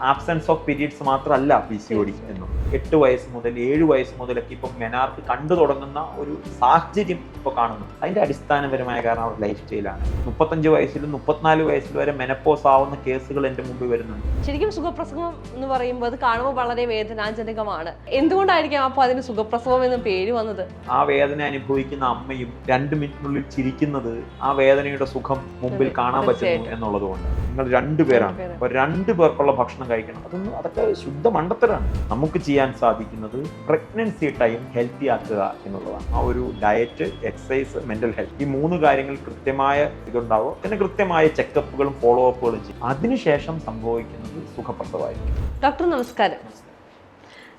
Absence of periods മാത്രമല്ല P C O D എന്നുള്ളത് എട്ട് വയസ്സ് മുതൽ ഏഴ് വയസ്സ് മുതലൊക്കെ ഇപ്പം മെനാർക്ക് കണ്ടു തുടങ്ങുന്ന ഒരു സാഹചര്യം ഇപ്പോൾ കാണുന്നു. അതിന്റെ അടിസ്ഥാനപരമായ കാരണം അവരുടെ ലൈഫ് സ്റ്റൈലാണ് മുപ്പത്തഞ്ച് വയസ്സിലും മുപ്പത്തിനാല് വയസ്സിൽ വരെ മെനപ്പോസ് ആവുന്ന കേസുകൾ എന്റെ മുമ്പിൽ വരുന്നുണ്ട്. ശരിക്കും സുഖപ്രസവം എന്ന് പറയുമ്പോൾ അത് കാണുമ്പോൾ വളരെ വേദനാജനകമാണ്. എന്തുകൊണ്ടായിരിക്കാം അപ്പോൾ അതിന് സുഖപ്രസവം എന്ന പേര് വന്നത്? ആ വേദന അനുഭവിക്കുന്ന അമ്മയും രണ്ട് മിനിറ്റിനുള്ളിൽ ചിരിക്കുന്നത് ആ വേദനയുടെ സുഖം മുമ്പിൽ കാണാൻ പറ്റുന്നു എന്നുള്ളതുകൊണ്ട്. എന്നുള്ളത് നിങ്ങൾ രണ്ടു പേരാണ്. രണ്ടുപേരാണ്. അപ്പോൾ രണ്ടു പേർക്കുള്ള ഭക്ഷണം കഴിക്കണം. അതൊന്നും അതൊക്കെ ശുദ്ധ മണ്ടത്തരാണ്. നമുക്ക് ചെയ്യാൻ സാധിക്കുന്നത് പ്രഗ്നൻസി ടൈം ഹെൽത്തി ആക്കുക എന്നുള്ളതാണ്. ആ ഒരു ഡയറ്റ് എക്സസൈസ് മെന്റൽ ഹെൽത്ത് ഈ മൂന്ന് കാര്യങ്ങൾ കൃത്യമായ ഇതുണ്ടാവുക. പിന്നെ കൃത്യമായ ചെക്കപ്പുകളും ഫോളോ അപ്പുകളും ചെയ്യും. അതിനുശേഷം സംഭവിക്കുന്നത് സുഖപ്രസവമായിരിക്കും ഡോക്ടർ നമസ്കാരം.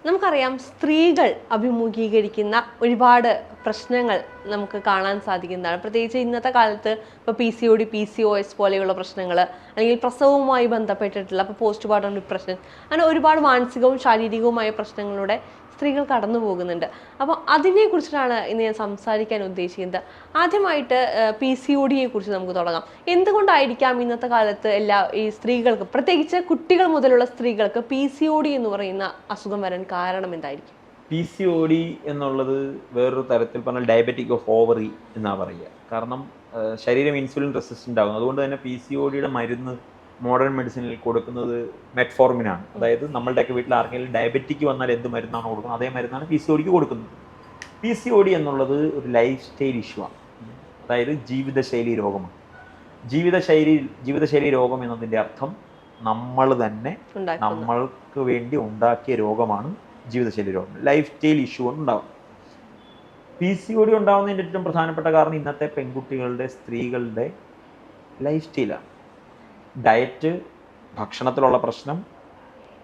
നമുക്കറിയാം സ്ത്രീകൾ അഭിമുഖീകരിക്കുന്ന ഒരുപാട് പ്രശ്നങ്ങൾ നമുക്ക് കാണാൻ സാധിക്കുന്നതാണ്. പ്രത്യേകിച്ച് ഇന്നത്തെ കാലത്ത് ഇപ്പോൾ P C O D P C O S പോലെയുള്ള പ്രശ്നങ്ങൾ അല്ലെങ്കിൽ പ്രസവവുമായി ബന്ധപ്പെട്ടിട്ടുള്ള ഇപ്പോൾ പോസ്റ്റ് പാർട്ടം ഡിപ്രഷൻ അങ്ങനെ ഒരുപാട് മാനസികവും ശാരീരികവുമായ പ്രശ്നങ്ങളിലൂടെ സ്ത്രീകൾ കടന്നു പോകുന്നുണ്ട്. അപ്പോൾ അതിനെക്കുറിച്ചിട്ടാണ് ഇന്ന് ഞാൻ സംസാരിക്കാൻ ഉദ്ദേശിക്കുന്നത്. ആദ്യമായിട്ട് പി സി ഒ ഡിയെ കുറിച്ച് നമുക്ക് തുടങ്ങാം. എന്തുകൊണ്ടായിരിക്കാം ഇന്നത്തെ കാലത്ത് എല്ലാ ഈ സ്ത്രീകൾക്ക് പ്രത്യേകിച്ച് കുട്ടികൾ മുതലുള്ള സ്ത്രീകൾക്ക് പി സി ഒ ഡി എന്ന് പറയുന്ന അസുഖം വരാൻ കാരണം എന്തായിരിക്കും? പി സി ഒ ഡി എന്നുള്ളത് വേറൊരു തരത്തിൽ പറഞ്ഞാൽ ഡയബറ്റിക് ഓഫ് ഓവറി എന്നാണ് പറയുക. കാരണം ശരീരം ഇൻസുലിൻ റെസിസ്റ്റന്റ് ആകുന്നു. അതുകൊണ്ട് തന്നെ പി സി ഒ ഡിയുടെ മരുന്ന് മോഡേൺ മെഡിസിനിൽ കൊടുക്കുന്നത് മെറ്റ്ഫോർമിനാണ് അതായത് നമ്മളുടെയൊക്കെ വീട്ടിൽ ആർക്കെങ്കിലും ഡയബറ്റിക് വന്നാൽ എന്ത് മരുന്നാണ് കൊടുക്കുന്നത്? അതേ മരുന്നാണ് പി സി ഒ ഡിക്ക് കൊടുക്കുന്നത്. പി സി ഒ ഡി എന്നുള്ളത് ഒരു ലൈഫ് സ്റ്റൈൽ ഇഷ്യൂ ആണ്. അതായത് ജീവിതശൈലി രോഗമാണ്. ജീവിതശൈലി ജീവിതശൈലി രോഗം എന്നതിന്റെ അർത്ഥം നമ്മൾ തന്നെ നമ്മൾക്ക് വേണ്ടി ഉണ്ടാക്കിയ രോഗമാണ് ജീവിതശൈലി രോഗം ലൈഫ് സ്റ്റൈൽ ഇഷ്യൂ ഉണ്ടാവും പി സി ഒ ഡി ഉണ്ടാവുന്നതിന്റെ ഏറ്റവും പ്രധാനപ്പെട്ട കാരണം ഇന്നത്തെ പെൺകുട്ടികളുടെ സ്ത്രീകളുടെ ലൈഫ് സ്റ്റൈലാണ് ഡയറ്റ് ഭക്ഷണത്തിലുള്ള പ്രശ്നം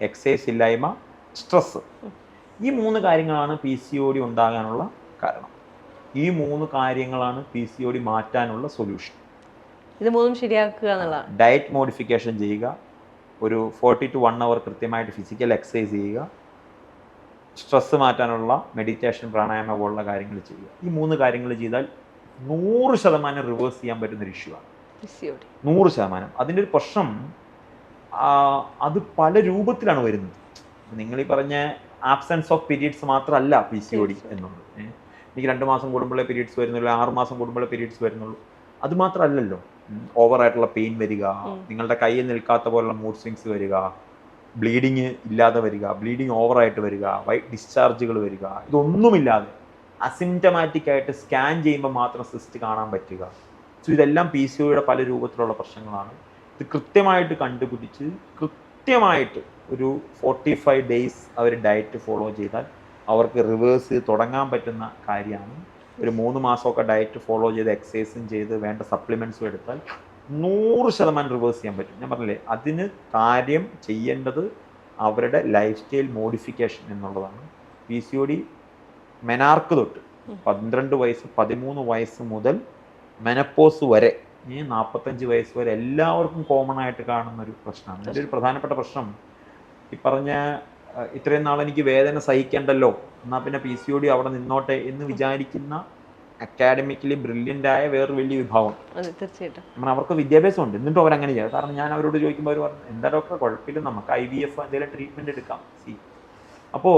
എക്സസൈസ് ഇല്ലായ്മ സ്ട്രെസ്സ് ഈ മൂന്ന് കാര്യങ്ങളാണ് പി സി ഒ ഡി ഉണ്ടാകാനുള്ള കാരണം. ഈ മൂന്ന് കാര്യങ്ങളാണ് പി സി ഒ ഡി മാറ്റാനുള്ള സൊല്യൂഷൻ ഇത് മൂന്നും ശരിയാക്കുക എന്നുള്ള ഡയറ്റ് മോഡിഫിക്കേഷൻ ചെയ്യുക. ഒരു ഫോർട്ടി ടു വൺ അവർ കൃത്യമായിട്ട് ഫിസിക്കൽ എക്സസൈസ് ചെയ്യുക. സ്ട്രെസ്സ് മാറ്റാനുള്ള മെഡിറ്റേഷൻ പ്രാണായാമ പോലുള്ള കാര്യങ്ങൾ ചെയ്യുക. ഈ മൂന്ന് കാര്യങ്ങൾ ചെയ്താൽ നൂറ് ശതമാനം റിവേഴ്സ് ചെയ്യാൻ പറ്റുന്ന ഒരു ഇഷ്യൂ ആണ്. നൂറ് ശതമാനം. അതിന്റെ ഒരു പ്രശ്നം അത് പല രൂപത്തിലാണ് വരുന്നത്. നിങ്ങൾ ഈ പറഞ്ഞ ആബ്സെൻസ് ഓഫ് പീരീഡ്സ് മാത്രമല്ല പി സി ഒ ഡി എന്നുള്ളത്. എനിക്ക് രണ്ട് മാസം കൂടുമ്പോഴേ പീരീഡ്സ് വരുന്നുള്ളൂ ആറ് മാസം കൂടുമ്പോഴേ പീരീഡ്സ് വരുന്നുള്ളൂ. അത് മാത്രമല്ലല്ലോ. ഓവറായിട്ടുള്ള പെയിൻ വരിക നിങ്ങളുടെ കയ്യിൽ നിൽക്കാത്ത പോലുള്ള മൂഡ് സ്വിങ്സ് വരിക ബ്ലീഡിങ് ഇല്ലാതെ വരിക ബ്ലീഡിങ് ഓവറായിട്ട് വരിക വൈറ്റ് ഡിസ്ചാർജുകൾ വരിക ഇതൊന്നുമില്ലാതെ അസിംറ്റമാറ്റിക് ആയിട്ട് സ്കാൻ ചെയ്യുമ്പോൾ മാത്രം സിസ്റ്റ് കാണാൻ പറ്റുക. സോ ഇതെല്ലാം പി സി ഒയുടെ പല രൂപത്തിലുള്ള പ്രശ്നങ്ങളാണ്. ഇത് കൃത്യമായിട്ട് കണ്ടുപിടിച്ച് കൃത്യമായിട്ട് ഒരു ഫോർട്ടി ഫൈവ് ഡേയ്സ് അവർ ഡയറ്റ് ഫോളോ ചെയ്താൽ അവർക്ക് റിവേഴ്സ് തുടങ്ങാൻ പറ്റുന്ന കാര്യമാണ്. ഒരു മൂന്ന് മാസമൊക്കെ ഡയറ്റ് ഫോളോ ചെയ്ത് എക്സസൈസും ചെയ്ത് വേണ്ട സപ്ലിമെന്റ്സും എടുത്താൽ നൂറ് ശതമാനം റിവേഴ്സ് ചെയ്യാൻ പറ്റും. ഞാൻ പറഞ്ഞില്ലേ അതിന് കാര്യം ചെയ്യേണ്ടത് അവരുടെ ലൈഫ് സ്റ്റൈൽ മോഡിഫിക്കേഷൻ എന്നുള്ളതാണ്. P C O D menarche തൊട്ട് പന്ത്രണ്ട് വയസ്സ് പതിമൂന്ന് വയസ്സ് മുതൽ മെനപ്പോസ് വരെ ഈ നാൽപ്പത്തഞ്ച് വയസ്സ് വരെ എല്ലാവർക്കും കോമൺ ആയിട്ട് കാണുന്ന ഒരു പ്രശ്നമാണ്. എന്റെ ഒരു പ്രധാനപ്പെട്ട പ്രശ്നം ഈ പറഞ്ഞ ഇത്രയും നാൾ എനിക്ക് വേദന സഹിക്കണ്ടല്ലോ എന്നാൽ പിന്നെ പി സി ഒ ഡി അവിടെ നിന്നോട്ടെ എന്ന് വിചാരിക്കുന്ന അക്കാഡമിക്കലി ബ്രില്യന്റ് ആയ വേറൊരു വലിയ വിഭാഗം. തീർച്ചയായിട്ടും. അവർക്ക് വിദ്യാഭ്യാസം ഉണ്ട് എന്നിട്ട് അവർ അങ്ങനെ ചെയ്യാം. കാരണം ഞാൻ അവരോട് ചോദിക്കുമ്പോൾ അവർ പറഞ്ഞു എന്താ ഡോക്ടർ കുഴപ്പമില്ല. നമുക്ക് ഐ വി എഫ് എന്തെങ്കിലും ട്രീറ്റ്മെന്റ് എടുക്കാം. സി. അപ്പോ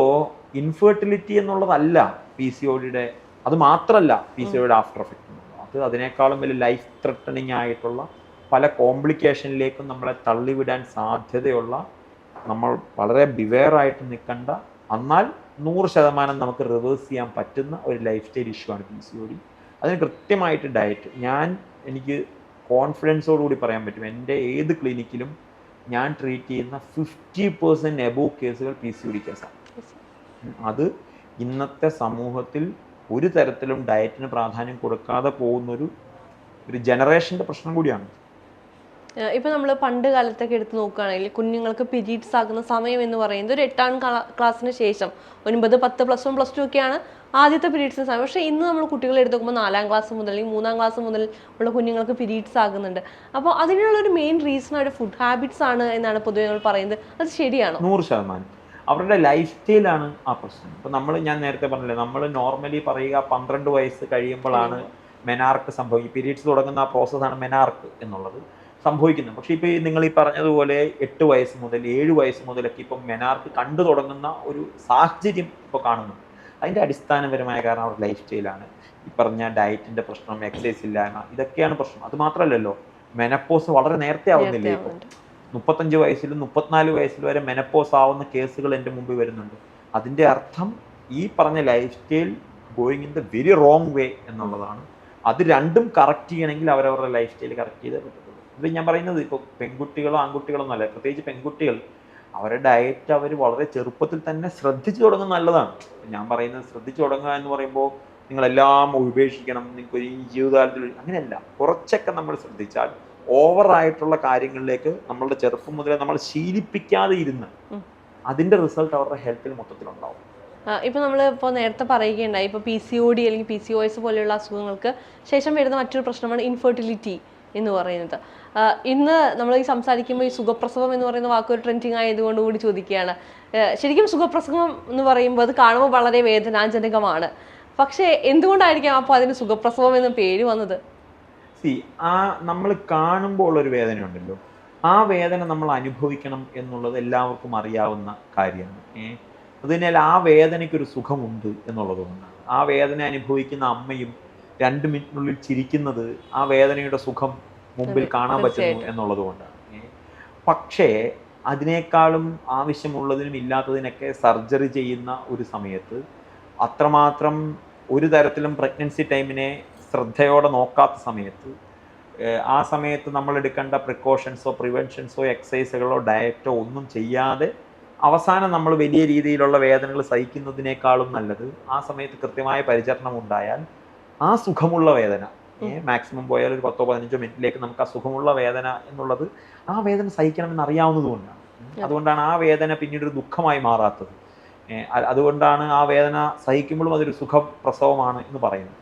ഇൻഫെർട്ടിലിറ്റി എന്നുള്ളതല്ല പി സി ഒ ഡിയുടെ അത് മാത്രമല്ല പി സി ഒയുടെ ആഫ്റ്റർ എഫക്റ്റ് അത് അതിനേക്കാളും വലിയ ലൈഫ് ത്രെട്ടണിങ് ആയിട്ടുള്ള പല കോംപ്ലിക്കേഷനിലേക്കും നമ്മളെ തള്ളിവിടാൻ സാധ്യതയുള്ള നമ്മൾ വളരെ ബിവെയർ ആയിട്ട് നിൽക്കേണ്ട. എന്നാൽ നൂറ് ശതമാനം നമുക്ക് റിവേഴ്സ് ചെയ്യാൻ പറ്റുന്ന ഒരു ലൈഫ് സ്റ്റൈൽ ഇഷ്യൂ ആണ് പി സി ഒ ഡി അതിന് കൃത്യമായിട്ട് ഡയറ്റ് ഞാൻ എനിക്ക് കോൺഫിഡൻസോടുകൂടി പറയാൻ പറ്റും. എന്റെ ഏത് ക്ലിനിക്കിലും ഞാൻ ട്രീറ്റ് ചെയ്യുന്ന ഫിഫ്റ്റി പെർസെന്റ് എബോ കേസുകൾ പി സി ഒ ഡി കേസാണ്. അത് ഇന്നത്തെ സമൂഹത്തിൽ ഒരു തരത്തിലും ഡയറ്റിന് പ്രാധാന്യം കൊടുക്കാതെ പോകുന്നൊരു ഒരു ജനറേഷന്റെ പ്രശ്നം കൂടിയാണ്. ഏഹ് ഇപ്പൊ നമ്മൾ പണ്ട് കാലത്തൊക്കെ എടുത്ത് നോക്കുകയാണെങ്കിൽ കുഞ്ഞുങ്ങൾക്ക് പിരീഡ്സ് ആകുന്ന സമയം എന്ന് പറയുന്നത് ഒരു എട്ടാം ക്ലാ- ക്ലാസ്സിന് ശേഷം ഒൻപത് പത്ത് പ്ലസ് വൺ പ്ലസ് ടു ഒക്കെയാണ് ആദ്യത്തെ പീരീഡ്സിന് സമയം. പക്ഷേ ഇന്ന് നമ്മൾ കുട്ടികളെ എടുത്ത് നോക്കുമ്പോൾ നാലാം ക്ലാസ് മുതൽ അല്ലെങ്കിൽ മൂന്നാം ക്ലാസ് മുതൽ ഉള്ള കുഞ്ഞുങ്ങൾക്ക് പിരീഡ്സ് ആകുന്നുണ്ട്. അപ്പോൾ അതിനുള്ള ഒരു മെയിൻ റീസൺ അവരുടെ ഫുഡ് ഹാബിറ്റ്സ് ആണ് എന്നാണ് പൊതുവെ നമ്മൾ പറയുന്നത്. അത് ശരിയാണോ? നൂറ് ശതമാനം. അവരുടെ ലൈഫ് സ്റ്റൈലാണ് ആ പ്രശ്നം. ഇപ്പം നമ്മൾ ഞാൻ നേരത്തെ പറഞ്ഞില്ലേ നമ്മൾ നോർമലി പറയുക പന്ത്രണ്ട് വയസ്സ് കഴിയുമ്പോഴാണ് മെനാർക്ക് സംഭവിക്കുക. പീരീഡ്സ് തുടങ്ങുന്ന ആ പ്രോസസ്സാണ് മെനാർക്ക് എന്നുള്ളത്. സംഭവിക്കുന്നത് പക്ഷേ ഇപ്പോൾ നിങ്ങൾ ഈ പറഞ്ഞതുപോലെ എട്ട് വയസ്സ് മുതൽ ഏഴ് വയസ്സ് മുതലൊക്കെ ഇപ്പം മെനാർക്ക് കണ്ടു തുടങ്ങുന്ന ഒരു സാഹചര്യം ഇപ്പോൾ കാണുന്നു. അതിന്റെ അടിസ്ഥാനപരമായ കാരണം അവരുടെ ലൈഫ് സ്റ്റൈലാണ് ഈ പറഞ്ഞ ഡയറ്റിന്റെ പ്രശ്നം എക്സസൈസ് ഇല്ലായ്മ ഇതൊക്കെയാണ് പ്രശ്നം. അത് മാത്രമല്ലല്ലോ മെനപ്പോസ് വളരെ നേരത്തെ ആവുന്നില്ലേ ഇപ്പോൾ മുപ്പത്തഞ്ച് വയസ്സിലും മുപ്പത്തിനാല് വയസ്സിലും വരെ മെനപ്പോസ് ആവുന്ന കേസുകൾ എന്റെ മുമ്പിൽ വരുന്നുണ്ട്. അതിന്റെ അർത്ഥം ഈ പറഞ്ഞ lifestyle going in the very wrong way എന്നുള്ളതാണ്. അത് രണ്ടും കറക്റ്റ് ചെയ്യണമെങ്കിൽ അവരവരുടെ ലൈഫ് സ്റ്റൈൽ കറക്റ്റ് ചെയ്തേ പറ്റത്തുള്ളൂ. ഇത് ഞാൻ പറയുന്നത് ഇപ്പോൾ പെൺകുട്ടികളോ ആൺകുട്ടികളോ അല്ല പ്രത്യേകിച്ച് പെൺകുട്ടികൾ അവരുടെ ഡയറ്റ് അവർ വളരെ ചെറുപ്പത്തിൽ തന്നെ ശ്രദ്ധിച്ചു തുടങ്ങുന്നത് നല്ലതാണ്. ഞാൻ പറയുന്നത് ശ്രദ്ധിച്ചു തുടങ്ങുക എന്ന് പറയുമ്പോൾ നിങ്ങളെല്ലാം ഉപേക്ഷിക്കണം നിങ്ങൾക്ക് ഒരു ജീവിതകാലത്തിൽ അങ്ങനെയല്ല. കുറച്ചൊക്കെ നമ്മൾ ശ്രദ്ധിച്ചാൽ ഓവറായിട്ടുള്ള കാര്യങ്ങളിലേക്ക് നമ്മളുടെ ചെറുപ്പം മുതലേ നമ്മൾ ശീലിപ്പിക്കാതെ ഇരുന്ന് അതിന്റെ റിസൾട്ട് അവരുടെ ഹെൽത്തിൽ മൊത്തത്തിലുണ്ടാവും. ഇപ്പൊ നമ്മൾ ഇപ്പോൾ നേരത്തെ പറയുകയുണ്ടായി ഇപ്പോൾ പി സി ഒ ഡി അല്ലെങ്കിൽ പി സി ഒ എസ് പോലെയുള്ള അസുഖങ്ങൾക്ക് ശേഷം വരുന്ന മറ്റൊരു പ്രശ്നമാണ് ഇൻഫെർട്ടിലിറ്റി എന്ന് പറയുന്നത്. ഇന്ന് നമ്മൾ ഈ സംസാരിക്കുമ്പോൾ ഈ സുഖപ്രസവം എന്ന് പറയുന്ന വാക്ക് ഒരു ട്രെൻഡിങ് ആയതുകൊണ്ട് കൂടി ചോദിക്കുകയാണ്. ശരിക്കും സുഖപ്രസവം എന്ന് പറയുമ്പോൾ അത് കാണുമ്പോൾ വളരെ വേദനാജനകമാണ്. പക്ഷേ എന്തുകൊണ്ടായിരിക്കാം അപ്പോൾ അതിന് സുഖപ്രസവം എന്ന പേര് വന്നത്? സി ആ നമ്മൾ കാണുമ്പോൾ ഒരു വേദന ഉണ്ടല്ലോ ആ വേദന നമ്മൾ അനുഭവിക്കണം എന്നുള്ളത് എല്ലാവർക്കും അറിയാവുന്ന കാര്യമാണ്. ഏ അതിനാൽ ആ വേദനയ്ക്ക് ഒരു സുഖമുണ്ട് എന്നുള്ളത് കൊണ്ടാണ്. ആ വേദന അനുഭവിക്കുന്ന അമ്മയും രണ്ട് മിനിറ്റിനുള്ളിൽ ചിരിക്കുന്നത് ആ വേദനയുടെ സുഖം മുമ്പിൽ കാണാൻ പറ്റുന്നു. എന്നുള്ളത് കൊണ്ടാണ് പക്ഷേ അതിനേക്കാളും ആവശ്യമുള്ളതിനും ഇല്ലാത്തതിനൊക്കെ സർജറി ചെയ്യുന്ന ഒരു സമയത്ത് അത്രമാത്രം ഒരു തരത്തിലും പ്രഗ്നൻസി ടൈമിനെ ശ്രദ്ധയോടെ നോക്കാത്ത സമയത്ത് ആ സമയത്ത് നമ്മൾ എടുക്കേണ്ട പ്രിക്കോഷൻസോ പ്രിവെൻഷൻസോ എക്സസൈസുകളോ ഡയറ്റോ ഒന്നും ചെയ്യാതെ അവസാനം നമ്മൾ വലിയ രീതിയിലുള്ള വേദനകൾ സഹിക്കുന്നതിനേക്കാളും നല്ലത് ആ സമയത്ത് കൃത്യമായ പരിചരണം ഉണ്ടായാൽ ആ സുഖമുള്ള വേദന മാക്സിമം പോയാൽ ഒരു പത്തോ പതിനഞ്ചോ മിനിറ്റിലേക്ക് നമുക്ക് അസുഖമുള്ള വേദന എന്നുള്ളത് ആ വേദന സഹിക്കണമെന്ന് അറിയാവുന്നതുകൊണ്ടാണ് കൊണ്ടാണ് അതുകൊണ്ടാണ് ആ വേദന പിന്നീട് ഒരു ദുഃഖമായി മാറാത്തത്. അതുകൊണ്ടാണ് ആ വേദന സഹിക്കുമ്പോഴും അതൊരു സുഖപ്രസവമാണ് എന്ന് പറയുന്നത്.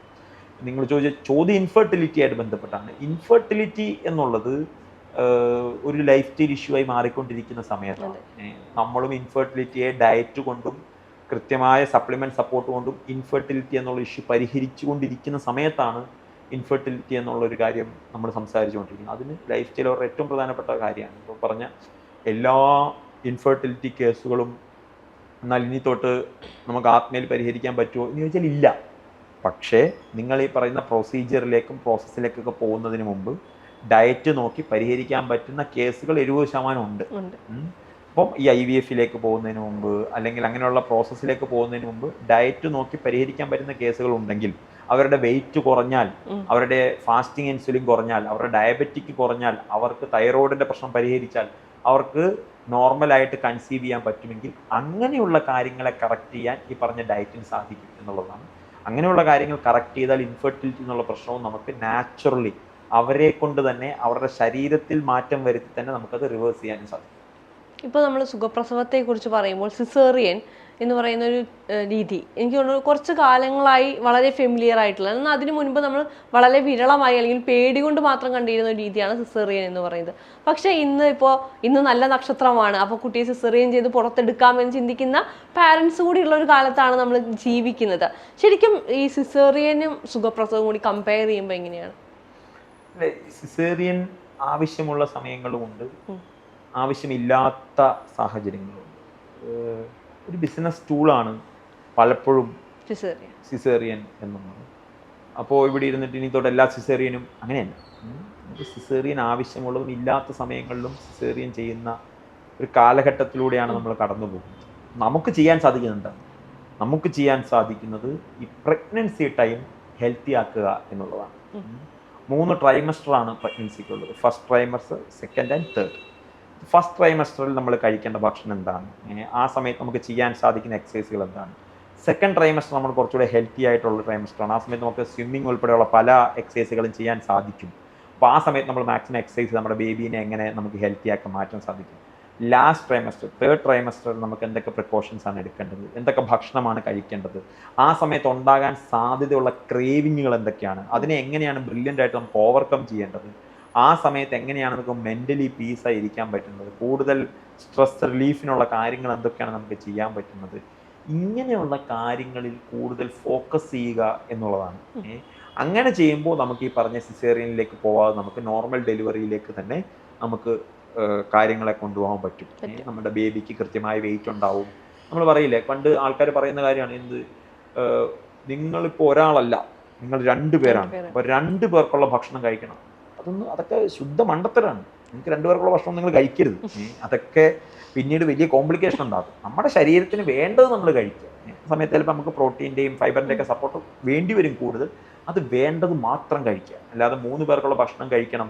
നിങ്ങൾ ചോദിച്ച ചോദ്യം ഇൻഫെർട്ടിലിറ്റി ആയിട്ട് ബന്ധപ്പെട്ടാണ്. ഇൻഫെർട്ടിലിറ്റി എന്നുള്ളത് ഒരു ലൈഫ് സ്റ്റൈൽ ഇഷ്യൂ ആയി മാറിക്കൊണ്ടിരിക്കുന്ന സമയത്താണ്. നമ്മളും ഇൻഫെർട്ടിലിറ്റിയെ ഡയറ്റ് കൊണ്ടും കൃത്യമായ സപ്ലിമെന്റ് സപ്പോർട്ട് കൊണ്ടും ഇൻഫെർട്ടിലിറ്റി എന്നുള്ള ഇഷ്യൂ പരിഹരിച്ചുകൊണ്ടിരിക്കുന്ന സമയത്താണ് ഇൻഫെർട്ടിലിറ്റി എന്നുള്ള ഒരു കാര്യം നമ്മൾ സംസാരിച്ചുകൊണ്ടിരിക്കുന്നത് അതിന് ലൈഫ് സ്റ്റൈൽ അവരുടെ ഏറ്റവും പ്രധാനപ്പെട്ട കാര്യമാണ്. ഇപ്പോൾ പറഞ്ഞ എല്ലാ ഇൻഫെർട്ടിലിറ്റി കേസുകളും എന്നാൽ ഇനി തൊട്ട് നമുക്ക് ആത്മയിൽ പരിഹരിക്കാൻ പറ്റുമോ എന്ന് ചോദിച്ചാൽ ഇല്ല. പക്ഷേ നിങ്ങൾ ഈ പറയുന്ന പ്രൊസീജിയറിലേക്കും പ്രോസസ്സിലേക്കൊക്കെ പോകുന്നതിന് മുമ്പ് ഡയറ്റ് നോക്കി പരിഹരിക്കാൻ പറ്റുന്ന കേസുകൾ എഴുപത് ശതമാനം ഉണ്ട്. അപ്പം ഈ ഐ വി എഫിലേക്ക് പോകുന്നതിന് മുമ്പ് അല്ലെങ്കിൽ അങ്ങനെയുള്ള പ്രോസസ്സിലേക്ക് പോകുന്നതിന് മുമ്പ് ഡയറ്റ് നോക്കി പരിഹരിക്കാൻ പറ്റുന്ന കേസുകൾ ഉണ്ടെങ്കിൽ അവരുടെ വെയിറ്റ് കുറഞ്ഞാൽ അവരുടെ ഫാസ്റ്റിംഗ് ഇൻസുലിൻ കുറഞ്ഞാൽ അവരുടെ ഡയബറ്റിക് കുറഞ്ഞാൽ അവർക്ക് തൈറോയിഡിന്റെ പ്രശ്നം പരിഹരിച്ചാൽ അവർക്ക് നോർമലായിട്ട് കൺസീവ് ചെയ്യാൻ പറ്റുമെങ്കിൽ അങ്ങനെയുള്ള കാര്യങ്ങളെ കറക്റ്റ് ചെയ്യാൻ ഈ പറഞ്ഞ ഡയറ്റിന് സാധിക്കും എന്നുള്ളതാണ്. അങ്ങനെയുള്ള കാര്യങ്ങൾ കറക്റ്റ് ചെയ്താൽ ഇൻഫെർട്ടിലിറ്റി എന്നുള്ള പ്രശ്നവും നമുക്ക് നാച്ചുറലി അവരെ കൊണ്ട് തന്നെ അവരുടെ ശരീരത്തിൽ മാറ്റം വരുത്തി തന്നെ നമുക്കത് റിവേഴ്സ് ചെയ്യാനും സാധിക്കും. ഇപ്പോൾ നമ്മൾ സുഖപ്രസവത്തെക്കുറിച്ച് പറയുമ്പോൾ സിസേറിയൻ എന്ന് പറയുന്ന ഒരു രീതി. എനിക്ക് തോന്നുന്നു കുറച്ച് കാലങ്ങളായി വളരെ ഫെമിലിയർ ആയിട്ടുള്ള എന്നാൽ അതിനു മുൻപ് നമ്മൾ വളരെ വിരളമായി അല്ലെങ്കിൽ പേടി കൊണ്ട് മാത്രം കണ്ടിരുന്ന ഒരു രീതിയാണ് സിസേറിയൻ എന്ന് പറയുന്നത്. പക്ഷേ ഇന്ന് ഇപ്പോൾ ഇന്ന് നല്ല നക്ഷത്രമാണ്. അപ്പോൾ കുട്ടിയെ സിസേറിയൻ ചെയ്ത് പുറത്തെടുക്കാമെന്ന് ചിന്തിക്കുന്ന പാരൻസ് കൂടി ഉള്ള ഒരു കാലത്താണ് നമ്മൾ ജീവിക്കുന്നത്. ശരിക്കും ഈ സിസേറിയനും സുഖപ്രസവവും കൂടി കമ്പയർ ചെയ്യുമ്പോൾ എങ്ങനെയാണ്? സിസേറിയൻ ആവശ്യമുള്ള സമയങ്ങളുമുണ്ട്. ആവശ്യമില്ലാത്ത സാഹചര്യങ്ങളുമുണ്ട് ഏഹ് ഒരു ബിസിനസ് ടൂളാണ് പലപ്പോഴും സിസേറിയൻ എന്നുള്ളത്. അപ്പോൾ ഇവിടെ ഇരുന്നിട്ട് ഇനി തൊട്ട് എല്ലാ സിസേറിയനും അങ്ങനെയല്ല. നമുക്ക് സിസേറിയൻ ആവശ്യമുള്ളതും ഇല്ലാത്ത സമയങ്ങളിലും സിസേറിയൻ ചെയ്യുന്ന ഒരു കാലഘട്ടത്തിലൂടെയാണ് നമ്മൾ കടന്നു പോകുന്നത് നമുക്ക് ചെയ്യാൻ സാധിക്കുന്നുണ്ട് നമുക്ക് ചെയ്യാൻ സാധിക്കുന്നത് ഈ പ്രഗ്നൻസി ടൈം ഹെൽത്തി ആക്കുക എന്നുള്ളതാണ്. മൂന്ന് ട്രൈമസ്റ്ററാണ് പ്രഗ്നൻസിക്കുള്ളത് first trimester second and third first ട്രൈമസ്റ്ററിൽ നമ്മൾ കഴിക്കേണ്ട ഭക്ഷണം എന്താണ്? ആ സമയത്ത് നമുക്ക് ചെയ്യാൻ സാധിക്കുന്ന എക്സസൈസുകൾ എന്താണ്? സെക്കൻഡ് ട്രൈമസ്റ്റർ നമ്മൾ കുറച്ചുകൂടെ ഹെൽത്തി ആയിട്ടുള്ള ട്രൈമസ്റ്ററാണ് ആ സമയത്ത് നമുക്ക് സ്വിമ്മിംഗ് ഉൾപ്പെടെയുള്ള പല എക്സസൈസുകളും ചെയ്യാൻ സാധിക്കും. അപ്പോൾ ആ സമയത്ത് നമ്മൾ മാക്സിമം എക്സസൈസ് നമ്മുടെ ബേബീനെ എങ്ങനെ നമുക്ക് ഹെൽത്തി ആക്കി മാറ്റാൻ സാധിക്കും? ലാസ്റ്റ് ട്രൈമസ്റ്റർ തേർഡ് ട്രൈമസ്റ്ററിൽ നമുക്ക് എന്തൊക്കെ പ്രിക്കോഷൻസ് ആണ് എടുക്കേണ്ടത്? എന്തൊക്കെ ഭക്ഷണമാണ് കഴിക്കേണ്ടത്? ആ സമയത്ത് ഉണ്ടാകാൻ സാധ്യതയുള്ള ക്രേവിങ്ങുകൾ എന്തൊക്കെയാണ്? അതിനെ എങ്ങനെയാണ് ബ്രില്യന്റ് ആയിട്ട് നമുക്ക് ഓവർകം ചെയ്യേണ്ടത്? ആ സമയത്ത് എങ്ങനെയാണ് നമുക്ക് മെന്റലി പീസായി ഇരിക്കാൻ പറ്റുന്നത്? കൂടുതൽ സ്ട്രെസ് റിലീഫിനുള്ള കാര്യങ്ങൾ എന്തൊക്കെയാണ് നമുക്ക് ചെയ്യാൻ പറ്റുന്നത്? ഇങ്ങനെയുള്ള കാര്യങ്ങളിൽ കൂടുതൽ ഫോക്കസ് ചെയ്യുക എന്നുള്ളതാണ്. അങ്ങനെ ചെയ്യുമ്പോൾ നമുക്ക് ഈ പറഞ്ഞ സിസേറിയനിലേക്ക് പോവാതെ നമുക്ക് നോർമൽ ഡെലിവറിയിലേക്ക് തന്നെ നമുക്ക് കാര്യങ്ങളെ കൊണ്ടുപോകാൻ പറ്റും. നമ്മുടെ ബേബിക്ക് കൃത്യമായ വെയിറ്റ് ഉണ്ടാവും. നമ്മൾ പറയില്ലേ പണ്ട് ആൾക്കാർ പറയുന്ന കാര്യമാണ് എന്ത് നിങ്ങളിപ്പോൾ ഒരാളല്ല നിങ്ങൾ രണ്ടു പേരാണ്. അപ്പോൾ രണ്ടു പേർക്കുള്ള ഭക്ഷണം കഴിക്കണം. അതൊന്നും അതൊക്കെ ശുദ്ധ മണ്ടത്തരാണ്. നിങ്ങൾക്ക് രണ്ടുപേർക്കുള്ള ഭക്ഷണം നിങ്ങൾ കഴിക്കരുത്. അതൊക്കെ പിന്നീട് വലിയ കോംപ്ലിക്കേഷൻ ഉണ്ടാകും നമ്മുടെ ശരീരത്തിന് വേണ്ടത് നമ്മൾ കഴിക്കുക. സമയത്ത് ചിലപ്പോൾ നമുക്ക് പ്രോട്ടീന്റെയും ഫൈബറിന്റെയൊക്കെ സപ്പോർട്ട് വേണ്ടി വരും കൂടുതൽ. അത് വേണ്ടത് മാത്രം കഴിക്കുക. അല്ലാതെ മൂന്ന് പേർക്കുള്ള ഭക്ഷണം കഴിക്കണം.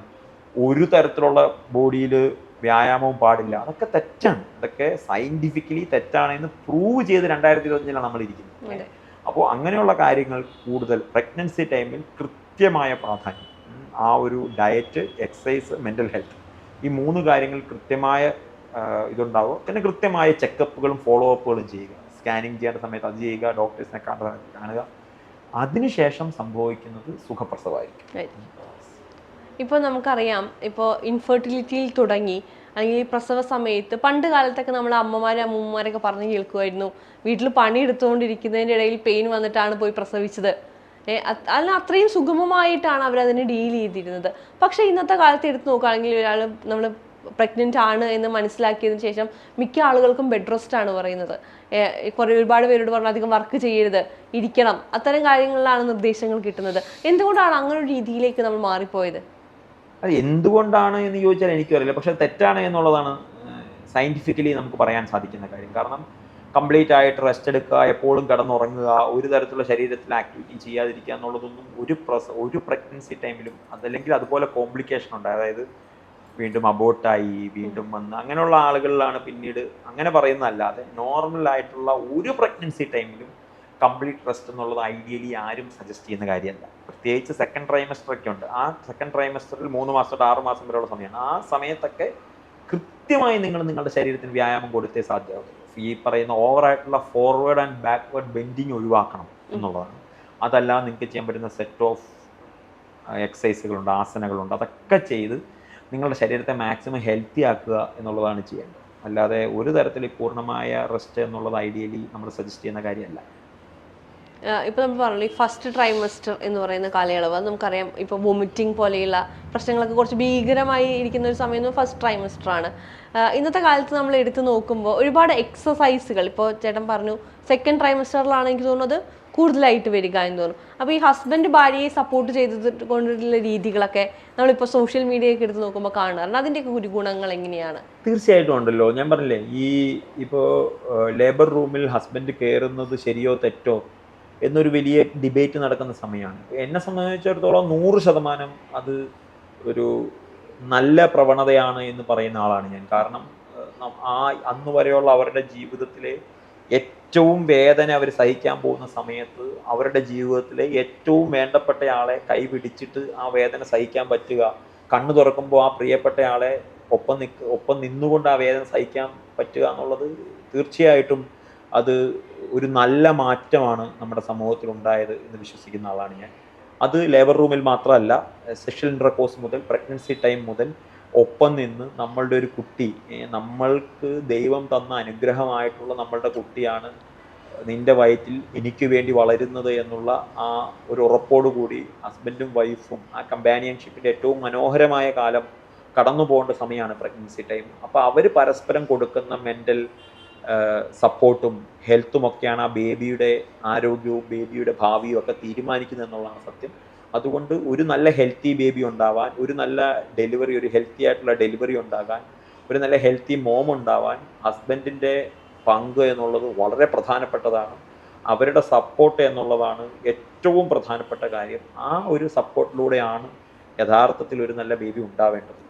ഒരു തരത്തിലുള്ള ബോഡിയിൽ വ്യായാമവും പാടില്ല. അതൊക്കെ തെറ്റാണ്. അതൊക്കെ സയന്റിഫിക്കലി തെറ്റാണെന്ന് പ്രൂവ് ചെയ്ത് രണ്ടായിരത്തി ഇരുപത്തഞ്ചിലാണ് നമ്മൾ ഇരിക്കുന്നത്. അപ്പോൾ അങ്ങനെയുള്ള കാര്യങ്ങൾ കൂടുതൽ പ്രഗ്നൻസി ടൈമിൽ കൃത്യമായ പ്രാധാന്യം. ആ ഒരു ഡയറ്റ് എക്സസൈസ് മെന്റൽ ഹെൽത്ത് ഈ മൂന്ന് കാര്യങ്ങൾ കൃത്യമായ ഇതുണ്ടാവുക. പിന്നെ കൃത്യമായ ചെക്കപ്പുകളും ഫോളോ അപ്പുകളും ചെയ്യുക. സ്കാനിങ് ചെയ്യേണ്ട സമയത്ത് അത് ചെയ്യുക ഡോക്ടേഴ്സിനെ കാണുക കാണുക. അതിനുശേഷം സംഭവിക്കുന്നത് സുഖപ്രസവമായിരിക്കും ഇപ്പോൾ നമുക്കറിയാം ഇപ്പോൾ ഇൻഫെർട്ടിലിറ്റിയിൽ തുടങ്ങി അല്ലെങ്കിൽ പ്രസവ സമയത്ത് പണ്ട് കാലത്തൊക്കെ നമ്മൾ അമ്മമാരും അമ്മൂമ്മമാരൊക്കെ പറഞ്ഞു കേൾക്കുമായിരുന്നു വീട്ടിൽ പണി എടുത്തുകൊണ്ടിരിക്കുന്നതിന്റെ ഇടയിൽ പെയിൻ വന്നിട്ടാണ് പോയി പ്രസവിച്ചത്. അല്ല അത്രയും സുഗമമായിട്ടാണ് അവരതിനെ ഡീൽ ചെയ്തിരുന്നത്. പക്ഷെ ഇന്നത്തെ കാലത്ത് എടുത്ത് നോക്കുകയാണെങ്കിൽ ഒരാൾ നമ്മൾ പ്രഗ്നന്റ് ആണ് എന്ന് മനസ്സിലാക്കിയതിന് ശേഷം മിക്ക ആളുകൾക്കും ബെഡ് റെസ്റ്റ് ആണ് പറയുന്നത്. കുറേ ഒരുപാട് പേരോട് പറഞ്ഞു അധികം വർക്ക് ചെയ്യരുത് ഇരിക്കണം. അത്തരം കാര്യങ്ങളിലാണ് നിർദ്ദേശങ്ങൾ കിട്ടുന്നത്. എന്തുകൊണ്ടാണ് അങ്ങനെ ഒരു രീതിയിലേക്ക് നമ്മൾ മാറിപ്പോയത്? അത് എന്തുകൊണ്ടാണ് എന്ന് ചോദിച്ചാൽ എനിക്കറിയില്ല. പക്ഷെ തെറ്റാണ് എന്നുള്ളതാണ് സയന്റിഫിക്കലി നമുക്ക് പറയാൻ സാധിക്കുന്ന കാര്യം. കാരണം കംപ്ലീറ്റ് ആയിട്ട് റെസ്റ്റ് എടുക്കുക എപ്പോഴും കിടന്നുറങ്ങുക ഒരു തരത്തിലുള്ള ശരീരത്തിൽ ആക്ടിവിറ്റി ചെയ്യാതിരിക്കുക എന്നുള്ളതൊന്നും ഒരു പ്രസ ഒരു പ്രഗ്നൻസി ടൈമിലും അതല്ലെങ്കിൽ അതുപോലെ കോംപ്ലിക്കേഷൻ ഉണ്ട്. അതായത് വീണ്ടും അബോട്ടായി വീണ്ടും വന്ന് അങ്ങനെയുള്ള ആളുകളിലാണ് പിന്നീട് അങ്ങനെ പറയുന്നതല്ലാതെ നോർമൽ ആയിട്ടുള്ള ഒരു പ്രഗ്നൻസി ടൈമിലും കംപ്ലീറ്റ് റെസ്റ്റ് എന്നുള്ളത് ഐഡിയലി ആരും സജസ്റ്റ് ചെയ്യുന്ന കാര്യമല്ല. പ്രത്യേകിച്ച് സെക്കൻഡ് ട്രൈമസ്റ്റർ ഒക്കെ ഉണ്ട്. ആ സെക്കൻഡ് ട്രൈമസ്റ്ററിൽ മൂന്ന് മാസം തൊട്ട് ആറ് മാസം വരെയുള്ള സമയമാണ്. ആ സമയത്തൊക്കെ കൃത്യമായി നിങ്ങൾ നിങ്ങളുടെ ശരീരത്തിന് വ്യായാമം കൊടുത്തേ സാധ്യമാകും. ഈ പറയുന്ന ഓവറായിട്ടുള്ള ഫോർവേഡ് ആൻഡ് ബാക്ക്വേർഡ് ബെൻഡിങ് ഒഴിവാക്കണം എന്നുള്ളതാണ്. അതല്ലാതെ നിങ്ങൾക്ക് ചെയ്യാൻ പറ്റുന്ന സെറ്റ് ഓഫ് എക്സസൈസുകളുണ്ട് ആസനകളുണ്ട് അതൊക്കെ ചെയ്ത് നിങ്ങളുടെ ശരീരത്തെ മാക്സിമം ഹെൽത്തി ആക്കുക എന്നുള്ളതാണ് ചെയ്യേണ്ടത്. അല്ലാതെ ഒരു തരത്തിൽ പൂർണമായ റെസ്റ്റ് എന്നുള്ളത് ഐഡിയലി നമ്മൾ സജസ്റ്റ് ചെയ്യുന്ന കാര്യമല്ല. ഇപ്പോൾ നമ്മൾ പറഞ്ഞു ഈ ഫസ്റ്റ് ട്രൈമസ്റ്റർ എന്ന് പറയുന്ന കാലയളവ് അത് നമുക്കറിയാം ഇപ്പോൾ വൊമിറ്റിംഗ് പോലെയുള്ള പ്രശ്നങ്ങളൊക്കെ കുറച്ച് ഭീകരമായി ഇരിക്കുന്ന ഒരു സമയം ഫസ്റ്റ് ട്രൈമസ്റ്റർ ആണ്. ഇന്നത്തെ കാലത്ത് നമ്മൾ എടുത്തു നോക്കുമ്പോൾ ഒരുപാട് എക്സസൈസുകൾ ഇപ്പോൾ ചേട്ടൻ പറഞ്ഞു സെക്കൻഡ് ട്രൈമസ്റ്ററിലാണ് എനിക്ക് തോന്നുന്നത് കൂടുതലായിട്ട് വരിക എന്ന് തോന്നുന്നു. അപ്പോൾ ഈ ഹസ്ബൻഡ് ഭാര്യയെ സപ്പോർട്ട് ചെയ്ത് കൊണ്ടുള്ള രീതികളൊക്കെ നമ്മളിപ്പോൾ സോഷ്യൽ മീഡിയ ഒക്കെ എടുത്ത് നോക്കുമ്പോൾ കാണാറുണ്ട് അതിന്റെയൊക്കെ ഒരു ഗുണങ്ങൾ എങ്ങനെയാണ്? തീർച്ചയായിട്ടും ഉണ്ടല്ലോ. ഞാൻ പറഞ്ഞില്ലേ ഈ ഇപ്പോൾ ലേബർ റൂമിൽ ഹസ്ബൻഡ് കയറുന്നത് ശരിയോ തെറ്റോ എന്നൊരു വലിയ ഡിബേറ്റ് നടക്കുന്ന സമയമാണ്. എന്നെ സംബന്ധിച്ചിടത്തോളം നൂറ് ശതമാനം അത് ഒരു നല്ല പ്രവണതയാണ് എന്ന് പറയുന്ന ആളാണ് ഞാൻ. കാരണം ആ അന്ന് വരെയുള്ള അവരുടെ ജീവിതത്തിലെ ഏറ്റവും വേദന അവർ സഹിക്കാൻ പോകുന്ന സമയത്ത് അവരുടെ ജീവിതത്തിലെ ഏറ്റവും വേണ്ടപ്പെട്ടയാളെ കൈപിടിച്ചിട്ട് ആ വേദന സഹിക്കാൻ പറ്റുക കണ്ണു തുറക്കുമ്പോൾ ആ പ്രിയപ്പെട്ടയാളെ ഒപ്പം നിൽക്ക ഒപ്പം നിന്നുകൊണ്ട് ആ വേദന സഹിക്കാൻ പറ്റുക എന്നുള്ളത് തീർച്ചയായിട്ടും അത് ഒരു നല്ല മാറ്റമാണ് നമ്മുടെ സമൂഹത്തിൽ ഉണ്ടായത് എന്ന് വിശ്വസിക്കുന്ന ആളാണ് ഞാൻ. അത് ലേബർ റൂമിൽ മാത്രമല്ല സെക്ഷൽ ഇന്റർകോഴ്സ് മുതൽ പ്രഗ്നൻസി ടൈം മുതൽ ഒപ്പം നിന്ന് നമ്മളുടെ ഒരു കുട്ടി നമ്മൾക്ക് ദൈവം തന്ന അനുഗ്രഹമായിട്ടുള്ള നമ്മളുടെ കുട്ടിയാണ് നിന്റെ വയറ്റിൽ എനിക്ക് വേണ്ടി വളരുന്നത് എന്നുള്ള ആ ഒരു ഉറപ്പോടു കൂടി ഹസ്ബൻഡും വൈഫും ആ കമ്പാനിയൻഷിപ്പിന്റെ ഏറ്റവും മനോഹരമായ കാലം കടന്നു പോകേണ്ട സമയമാണ് പ്രഗ്നൻസി ടൈം അപ്പോൾ അവർ പരസ്പരം കൊടുക്കുന്ന മെന്റൽ സപ്പോർട്ടും ഹെൽത്തും ഒക്കെയാണ് ആ ബേബിയുടെ ആരോഗ്യവും ബേബിയുടെ ഭാവിയും ഒക്കെ തീരുമാനിക്കുന്നത് എന്നുള്ളതാണ് സത്യം. അതുകൊണ്ട് ഒരു നല്ല ഹെൽത്തി ബേബി ഉണ്ടാവാൻ ഒരു നല്ല ഡെലിവറി ഒരു ഹെൽത്തി ആയിട്ടുള്ള ഡെലിവറി ഉണ്ടാകാൻ ഒരു നല്ല ഹെൽത്തി മോം ഉണ്ടാവാൻ ഹസ്ബൻഡിന്റെ പങ്ക് എന്നുള്ളത് വളരെ പ്രധാനപ്പെട്ടതാണ്. അവരുടെ സപ്പോർട്ട് എന്നുള്ളതാണ് ഏറ്റവും പ്രധാനപ്പെട്ട കാര്യം. ആ ഒരു സപ്പോർട്ടിലൂടെയാണ് യഥാർത്ഥത്തിൽ ഒരു നല്ല ബേബി ഉണ്ടാവേണ്ടത്.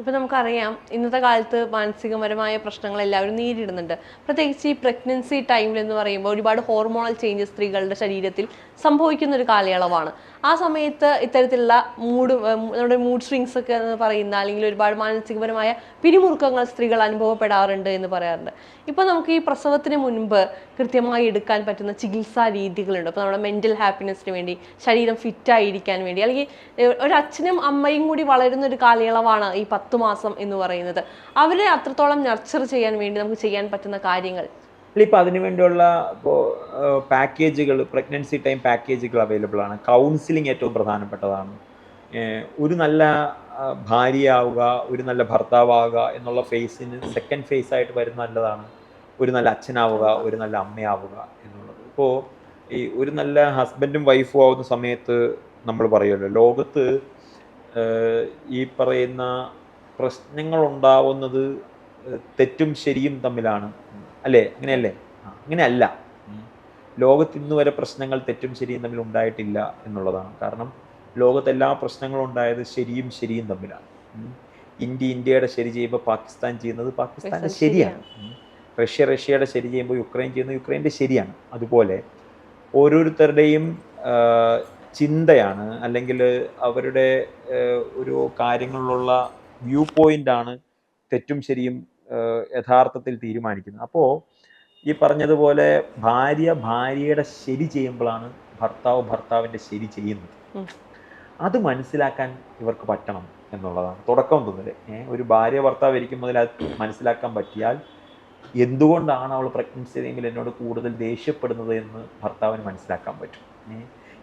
ഇപ്പം നമുക്കറിയാം ഇന്നത്തെ കാലത്ത് മാനസികപരമായ പ്രശ്നങ്ങൾ എല്ലാവരും നേരിടുന്നുണ്ട്. പ്രത്യേകിച്ച് ഈ പ്രഗ്നൻസി ടൈമിൽ എന്ന് പറയുമ്പോൾ ഒരുപാട് ഹോർമോണൽ ചേഞ്ചസ് സ്ത്രീകളുടെ ശരീരത്തിൽ സംഭവിക്കുന്ന ഒരു കാലയളവാണ്. ആ സമയത്ത് ഇത്തരത്തിലുള്ള മൂഡ് നമ്മുടെ മൂഡ് സ്വിങ്സ് ഒക്കെ എന്ന് പറയുന്ന അല്ലെങ്കിൽ ഒരുപാട് മാനസികപരമായ പിരിമുറുക്കങ്ങൾ സ്ത്രീകൾ അനുഭവപ്പെടാറുണ്ട് എന്ന് പറയാറുണ്ട്. ഇപ്പോൾ നമുക്ക് ഈ പ്രസവത്തിന് മുൻപ് കൃത്യമായി എടുക്കാൻ പറ്റുന്ന ചികിത്സാ രീതികളുണ്ട്. അപ്പോൾ നമ്മുടെ മെന്റൽ ഹാപ്പിനെസ്സിന് വേണ്ടി ശരീരം ഫിറ്റായിരിക്കാൻ വേണ്ടി അല്ലെങ്കിൽ ഒരു അച്ഛനും അമ്മയും കൂടി വളരുന്ന ഒരു കാലയളവാണ് ഈ പത്ത് മാസം എന്ന് പറയുന്നത്. അവരെ അത്രത്തോളം നർച്ചർ ചെയ്യാൻ വേണ്ടി നമുക്ക് ചെയ്യാൻ പറ്റുന്ന കാര്യങ്ങൾ? ഇപ്പോൾ അതിനു വേണ്ടിയുള്ള ഇപ്പോൾ പാക്കേജുകൾ പ്രഗ്നൻസി ടൈം പാക്കേജുകൾ അവൈലബിൾ ആണ്. കൗൺസിലിംഗ് ഏറ്റവും പ്രധാനപ്പെട്ടതാണ്. ഒരു നല്ല ഭാര്യയാവുക ഒരു നല്ല ഭർത്താവാവുക എന്നുള്ള ഫേസിന് സെക്കൻഡ് ഫേസ് ആയിട്ട് വരുന്ന നല്ലതാണ്. ഒരു നല്ല അച്ഛനാവുക ഒരു നല്ല അമ്മയാവുക എന്നുള്ളത്. ഇപ്പോൾ ഈ ഒരു നല്ല ഹസ്ബൻഡും വൈഫും ആവുന്ന സമയത്ത് നമ്മൾ പറയുമല്ലോ ലോകത്ത് ഈ പറയുന്ന പ്രശ്നങ്ങൾ ഉണ്ടാവുന്നത് തെറ്റും ശരിയും തമ്മിലാണ്. അല്ലേ? അങ്ങനെയല്ലേ? അങ്ങനെയല്ല. ലോകത്ത് ഇന്നുവരെ പ്രശ്നങ്ങൾ തെറ്റും ശരിയും തമ്മിൽ ഉണ്ടായിട്ടില്ല എന്നുള്ളതാണ്. കാരണം ലോകത്ത് എല്ലാ പ്രശ്നങ്ങളും ഉണ്ടായത് ശരിയും ശരിയും തമ്മിലാണ്. ഇന്ത്യ ഇന്ത്യയുടെ ശരി ചെയ്യുമ്പോൾ പാകിസ്ഥാൻ ചെയ്യുന്നത് പാകിസ്ഥാന്റെ പാകിസ്ഥാൻ ശരിയാണ്. റഷ്യ റഷ്യയുടെ ശരി ചെയ്യുമ്പോൾ യുക്രൈൻ ചെയ്യുന്നത് യുക്രൈന്റെ ശരിയാണ്. അതുപോലെ ഓരോരുത്തരുടെയും ചിന്തയാണ് അല്ലെങ്കിൽ അവരുടെ ഒരു കാര്യങ്ങളിലുള്ള വ്യൂ പോയിന്റാണ് തെറ്റും ശരിയും യഥാർത്ഥത്തിൽ തീരുമാനിക്കുന്നത്. അപ്പോൾ ഈ പറഞ്ഞതുപോലെ ഭാര്യ ഭാര്യയുടെ ശരി ചെയ്യുമ്പോഴാണ് ഭർത്താവ് ഭർത്താവിന്റെ ശരി ചെയ്യുന്നത്. അത് മനസ്സിലാക്കാൻ ഇവർക്ക് പറ്റണം എന്നുള്ളതാണ്. തുടക്കം ഏഹ് ഒരു ഭാര്യ ഭർത്താവ് ഇരിക്കും മുതൽ അത് മനസ്സിലാക്കാൻ പറ്റിയാൽ എന്തുകൊണ്ടാണ് അവൾ പ്രഗ്നൻസി ചെയ്തെങ്കിൽ എന്നോട് കൂടുതൽ ദേഷ്യപ്പെടുന്നത് എന്ന് ഭർത്താവിന് മനസ്സിലാക്കാൻ പറ്റും.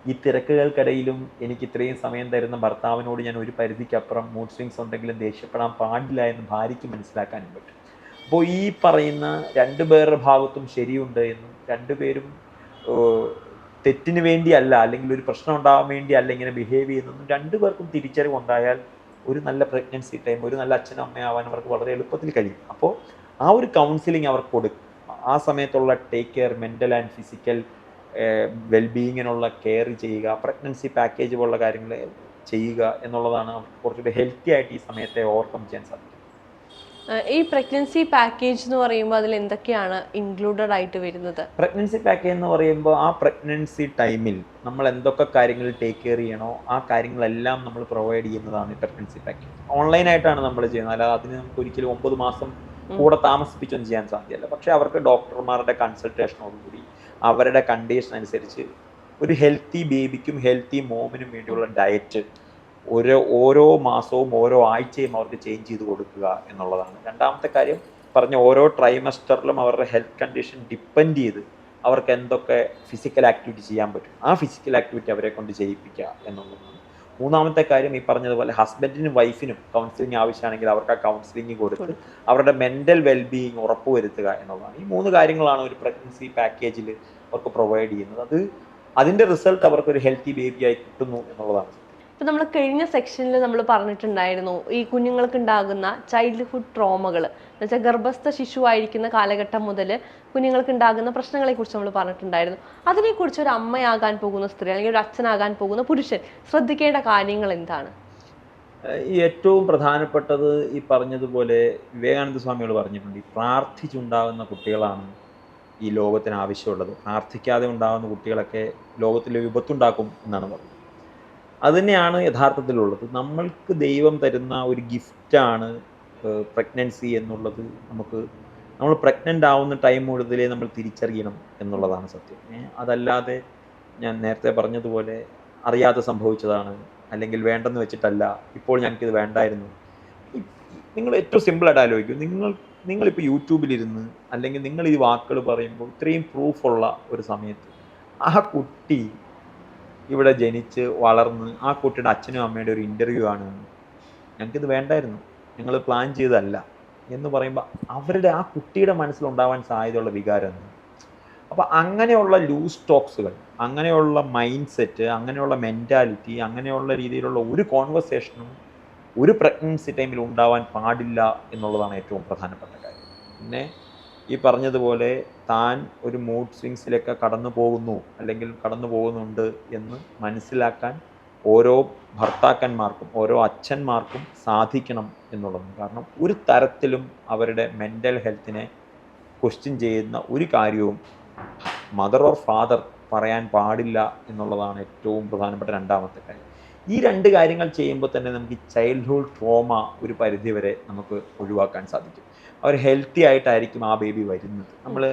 ഈ തിരക്കുകൾക്കിടയിലും എനിക്ക് ഇത്രയും സമയം തരുന്ന ഭർത്താവിനോട് ഞാൻ ഒരു പരിധിക്കപ്പുറം മൂഡ് സ്വിങ്സ് ഉണ്ടെങ്കിലും ദേഷ്യപ്പെടാൻ പാടില്ല എന്ന് ഭാര്യയ്ക്ക് മനസ്സിലാക്കാനും പറ്റും. അപ്പോൾ ഈ പറയുന്ന രണ്ടു പേരുടെ ഭാഗത്തും ശരിയുണ്ട് എന്നും രണ്ടുപേരും തെറ്റിന് വേണ്ടിയല്ല അല്ലെങ്കിൽ ഒരു പ്രശ്നം ഉണ്ടാവാൻ വേണ്ടിയല്ല ഇങ്ങനെ ബിഹേവ് ചെയ്യുന്നതെന്നും രണ്ടുപേർക്കും തിരിച്ചറിവ് ഉണ്ടായാൽ ഒരു നല്ല പ്രഗ്നൻസി ടൈം ഒരു നല്ല അച്ഛനും അമ്മയാവാൻ അവർക്ക് വളരെ എളുപ്പത്തിൽ കഴിയും. അപ്പോൾ ആ ഒരു കൗൺസിലിംഗ് അവർക്ക് കൊടുക്കും ആ സമയത്തുള്ള take care mental and physical വെൽബീയിങ്ങിനുള്ള care ചെയ്യുക പ്രഗ്നൻസി പാക്കേജ് പോലുള്ള കാര്യങ്ങൾ ചെയ്യുക എന്നുള്ളതാണ് അവർക്ക് കുറച്ചുകൂടി ഹെൽത്തി ആയിട്ട് ഈ സമയത്തെ ഓവർകം ചെയ്യാൻ സാധിക്കും ഈ പ്രഗ്നൻസി പാക്കേജ് എന്ന് പറയുമ്പോൾ അതിൽ എന്തൊക്കെയാണ് ഇൻക്ലൂഡഡ് ആയിട്ട് വരുന്നത്? പ്രഗ്നൻസി പാക്കേജ് എന്ന് പറയുമ്പോൾ ആ പ്രഗ്നൻസി ടൈമിൽ നമ്മൾ എന്തൊക്കെ കാര്യങ്ങൾ ടേക്ക് കെയർ ചെയ്യണോ ആ കാര്യങ്ങളെല്ലാം നമ്മൾ പ്രൊവൈഡ് ചെയ്യുന്നതാണ് ഈ പ്രഗ്നൻസി പാക്കേജ് ഓൺലൈനായിട്ടാണ് നമ്മൾ ചെയ്യുന്നത്. അല്ലാതെ അതിന് നമുക്ക് ഒരിക്കലും ഒമ്പത് മാസം കൂടെ താമസിപ്പിച്ചൊന്നും ചെയ്യാൻ സാധ്യമല്ല പക്ഷേ അവർക്ക് ഡോക്ടർമാരുടെ കൺസൾട്ടേഷനോടുകൂടി അവരുടെ കണ്ടീഷൻ അനുസരിച്ച് ഒരു ഹെൽത്തി ബേബിക്കും ഹെൽത്തി മോമിനും വേണ്ടിയുള്ള ഡയറ്റ് ഓരോ ഓരോ മാസവും ഓരോ ആഴ്ചയും അവർക്ക് ചേഞ്ച് ചെയ്ത് കൊടുക്കുക എന്നുള്ളതാണ്. രണ്ടാമത്തെ കാര്യം പറഞ്ഞ ഓരോ ട്രൈമസ്റ്ററിലും അവരുടെ ഹെൽത്ത് കണ്ടീഷൻ ഡിപ്പെൻഡ് ചെയ്ത് അവർക്ക് എന്തൊക്കെ ഫിസിക്കൽ ആക്ടിവിറ്റി ചെയ്യാൻ പറ്റും. ആ ഫിസിക്കൽ ആക്ടിവിറ്റി അവരെ കൊണ്ട് ചെയ്യിപ്പിക്കുക എന്നുള്ളതാണ്. മൂന്നാമത്തെ കാര്യം ഈ പറഞ്ഞതുപോലെ ഹസ്ബൻഡിനും വൈഫിനും കൗൺസിലിംഗ് ആവശ്യമാണെങ്കിൽ അവർക്ക് ആ കൗൺസിലിംഗ് കൊടുത്ത് അവരുടെ മെന്റൽ വെൽബീയിങ് ഉറപ്പുവരുത്തുക എന്നുള്ളതാണ്. ഈ മൂന്ന് കാര്യങ്ങളാണ് ഒരു പ്രഗ്നൻസി പാക്കേജിൽ അവർക്ക് പ്രൊവൈഡ് ചെയ്യുന്നത്. അത് അതിന്റെ റിസൾട്ട് അവർക്ക് ഒരു ഹെൽത്തി ബേബിയായി കിട്ടുന്നു എന്നുള്ളതാണ്. ഇപ്പൊ നമ്മൾ കഴിഞ്ഞ സെക്ഷനിൽ നമ്മൾ പറഞ്ഞിട്ടുണ്ടായിരുന്നു ഈ കുഞ്ഞുങ്ങൾക്ക് ഉണ്ടാകുന്ന ചൈൽഡ്ഹുഡ് ട്രോമകൾ എന്നുവെച്ചാൽ ഗർഭസ്ഥ ശിശു ആയിരിക്കുന്ന കാലഘട്ടം മുതൽ കുഞ്ഞുങ്ങൾക്ക് ഉണ്ടാകുന്ന പ്രശ്നങ്ങളെ കുറിച്ച് നമ്മൾ പറഞ്ഞിട്ടുണ്ടായിരുന്നു. അതിനെക്കുറിച്ച് ഒരു അമ്മയാകാൻ പോകുന്ന സ്ത്രീ അല്ലെങ്കിൽ ഒരു അച്ഛനാകാൻ പോകുന്ന പുരുഷൻ ശ്രദ്ധിക്കേണ്ട കാര്യങ്ങൾ എന്താണ്? ഏറ്റവും പ്രധാനപ്പെട്ടത് ഈ പറഞ്ഞതുപോലെ വിവേകാനന്ദ സ്വാമികൾ പറഞ്ഞിട്ടുണ്ട്. പ്രാർത്ഥിച്ചുണ്ടാകുന്ന കുട്ടികളാണ് ഈ ലോകത്തിന് ആവശ്യമുള്ളത്. പ്രാർത്ഥിക്കാതെ ഉണ്ടാകുന്ന കുട്ടികളൊക്കെ ലോകത്തിൽ വിപത്തുണ്ടാക്കും എന്നാണ് പറഞ്ഞത്. അതുതന്നെയാണ് യഥാർത്ഥത്തിലുള്ളത്. നമ്മൾക്ക് ദൈവം തരുന്ന ഒരു ഗിഫ്റ്റാണ് പ്രഗ്നൻസി എന്നുള്ളത് നമുക്ക് നമ്മൾ പ്രഗ്നന്റ് ആവുന്ന ടൈം മുതലേ നമ്മൾ തിരിച്ചറിയണം എന്നുള്ളതാണ് സത്യം. അതല്ലാതെ ഞാൻ നേരത്തെ പറഞ്ഞതുപോലെ അറിയാതെ സംഭവിച്ചതാണ് അല്ലെങ്കിൽ വേണ്ടെന്ന് വെച്ചിട്ടല്ല ഇപ്പോൾ ഞങ്ങൾക്കിത് വേണ്ടായിരുന്നു. നിങ്ങൾ ഏറ്റവും സിമ്പിളായിട്ട് ആലോചിക്കും. നിങ്ങൾ നിങ്ങളിപ്പോൾ യൂട്യൂബിലിരുന്ന് അല്ലെങ്കിൽ നിങ്ങൾ ഈ വാക്കുകൾ പറയുമ്പോൾ ഇത്രയും പ്രൂഫുള്ള ഒരു സമയത്ത് ആ കുട്ടി ഇവിടെ ജനിച്ച് വളർന്ന് ആ കുട്ടിയുടെ അച്ഛനും അമ്മയുടെ ഒരു ഇന്റർവ്യൂ ആണ് ഞങ്ങൾക്കിത് വേണ്ടായിരുന്നു. ഞങ്ങൾ പ്ലാൻ ചെയ്തതല്ല എന്ന് പറയുമ്പോൾ അവരുടെ ആ കുട്ടിയുടെ മനസ്സിലുണ്ടാവാൻ സാധ്യതയുള്ള വികാരം എന്താണ്? അപ്പോൾ അങ്ങനെയുള്ള ലൂസ് ടോക്സുകൾ അങ്ങനെയുള്ള മൈൻഡ് സെറ്റ് അങ്ങനെയുള്ള മെന്റാലിറ്റി അങ്ങനെയുള്ള രീതിയിലുള്ള ഒരു കോൺവെർസേഷനും ഒരു പ്രഗ്നൻസി ടൈമിൽ ഉണ്ടാവാൻ പാടില്ല എന്നുള്ളതാണ് ഏറ്റവും പ്രധാനപ്പെട്ട കാര്യം. പിന്നെ ഈ പറഞ്ഞതുപോലെ താൻ ഒരു മൂഡ് സ്വിങ്സിലൊക്കെ കടന്നു പോകുന്നു അല്ലെങ്കിൽ കടന്നു പോകുന്നുണ്ട് എന്ന് മനസ്സിലാക്കാൻ ഓരോ ഭർത്താക്കന്മാർക്കും ഓരോ അച്ഛന്മാർക്കും സാധിക്കണം എന്നുള്ളതാണ്. കാരണം ഒരു തരത്തിലും അവരുടെ മെന്റൽ ഹെൽത്തിനെ ക്വസ്റ്റ്യൻ ചെയ്യുന്ന ഒരു കാര്യവും മദർ ഓർ ഫാദർ പറയാൻ പാടില്ല എന്നുള്ളതാണ് ഏറ്റവും പ്രധാനപ്പെട്ട രണ്ടാമത്തെ കാര്യം. ഈ രണ്ട് കാര്യങ്ങൾ ചെയ്യുമ്പോൾ തന്നെ നമുക്ക് ഈ ചൈൽഡ്ഹുഡ് ട്രോമ ഒരു പരിധിവരെ നമുക്ക് ഒഴിവാക്കാൻ സാധിക്കും. അവർ ഹെൽത്തി ആയിട്ടായിരിക്കും ആ ബേബി വരുന്നത്. നമ്മൾ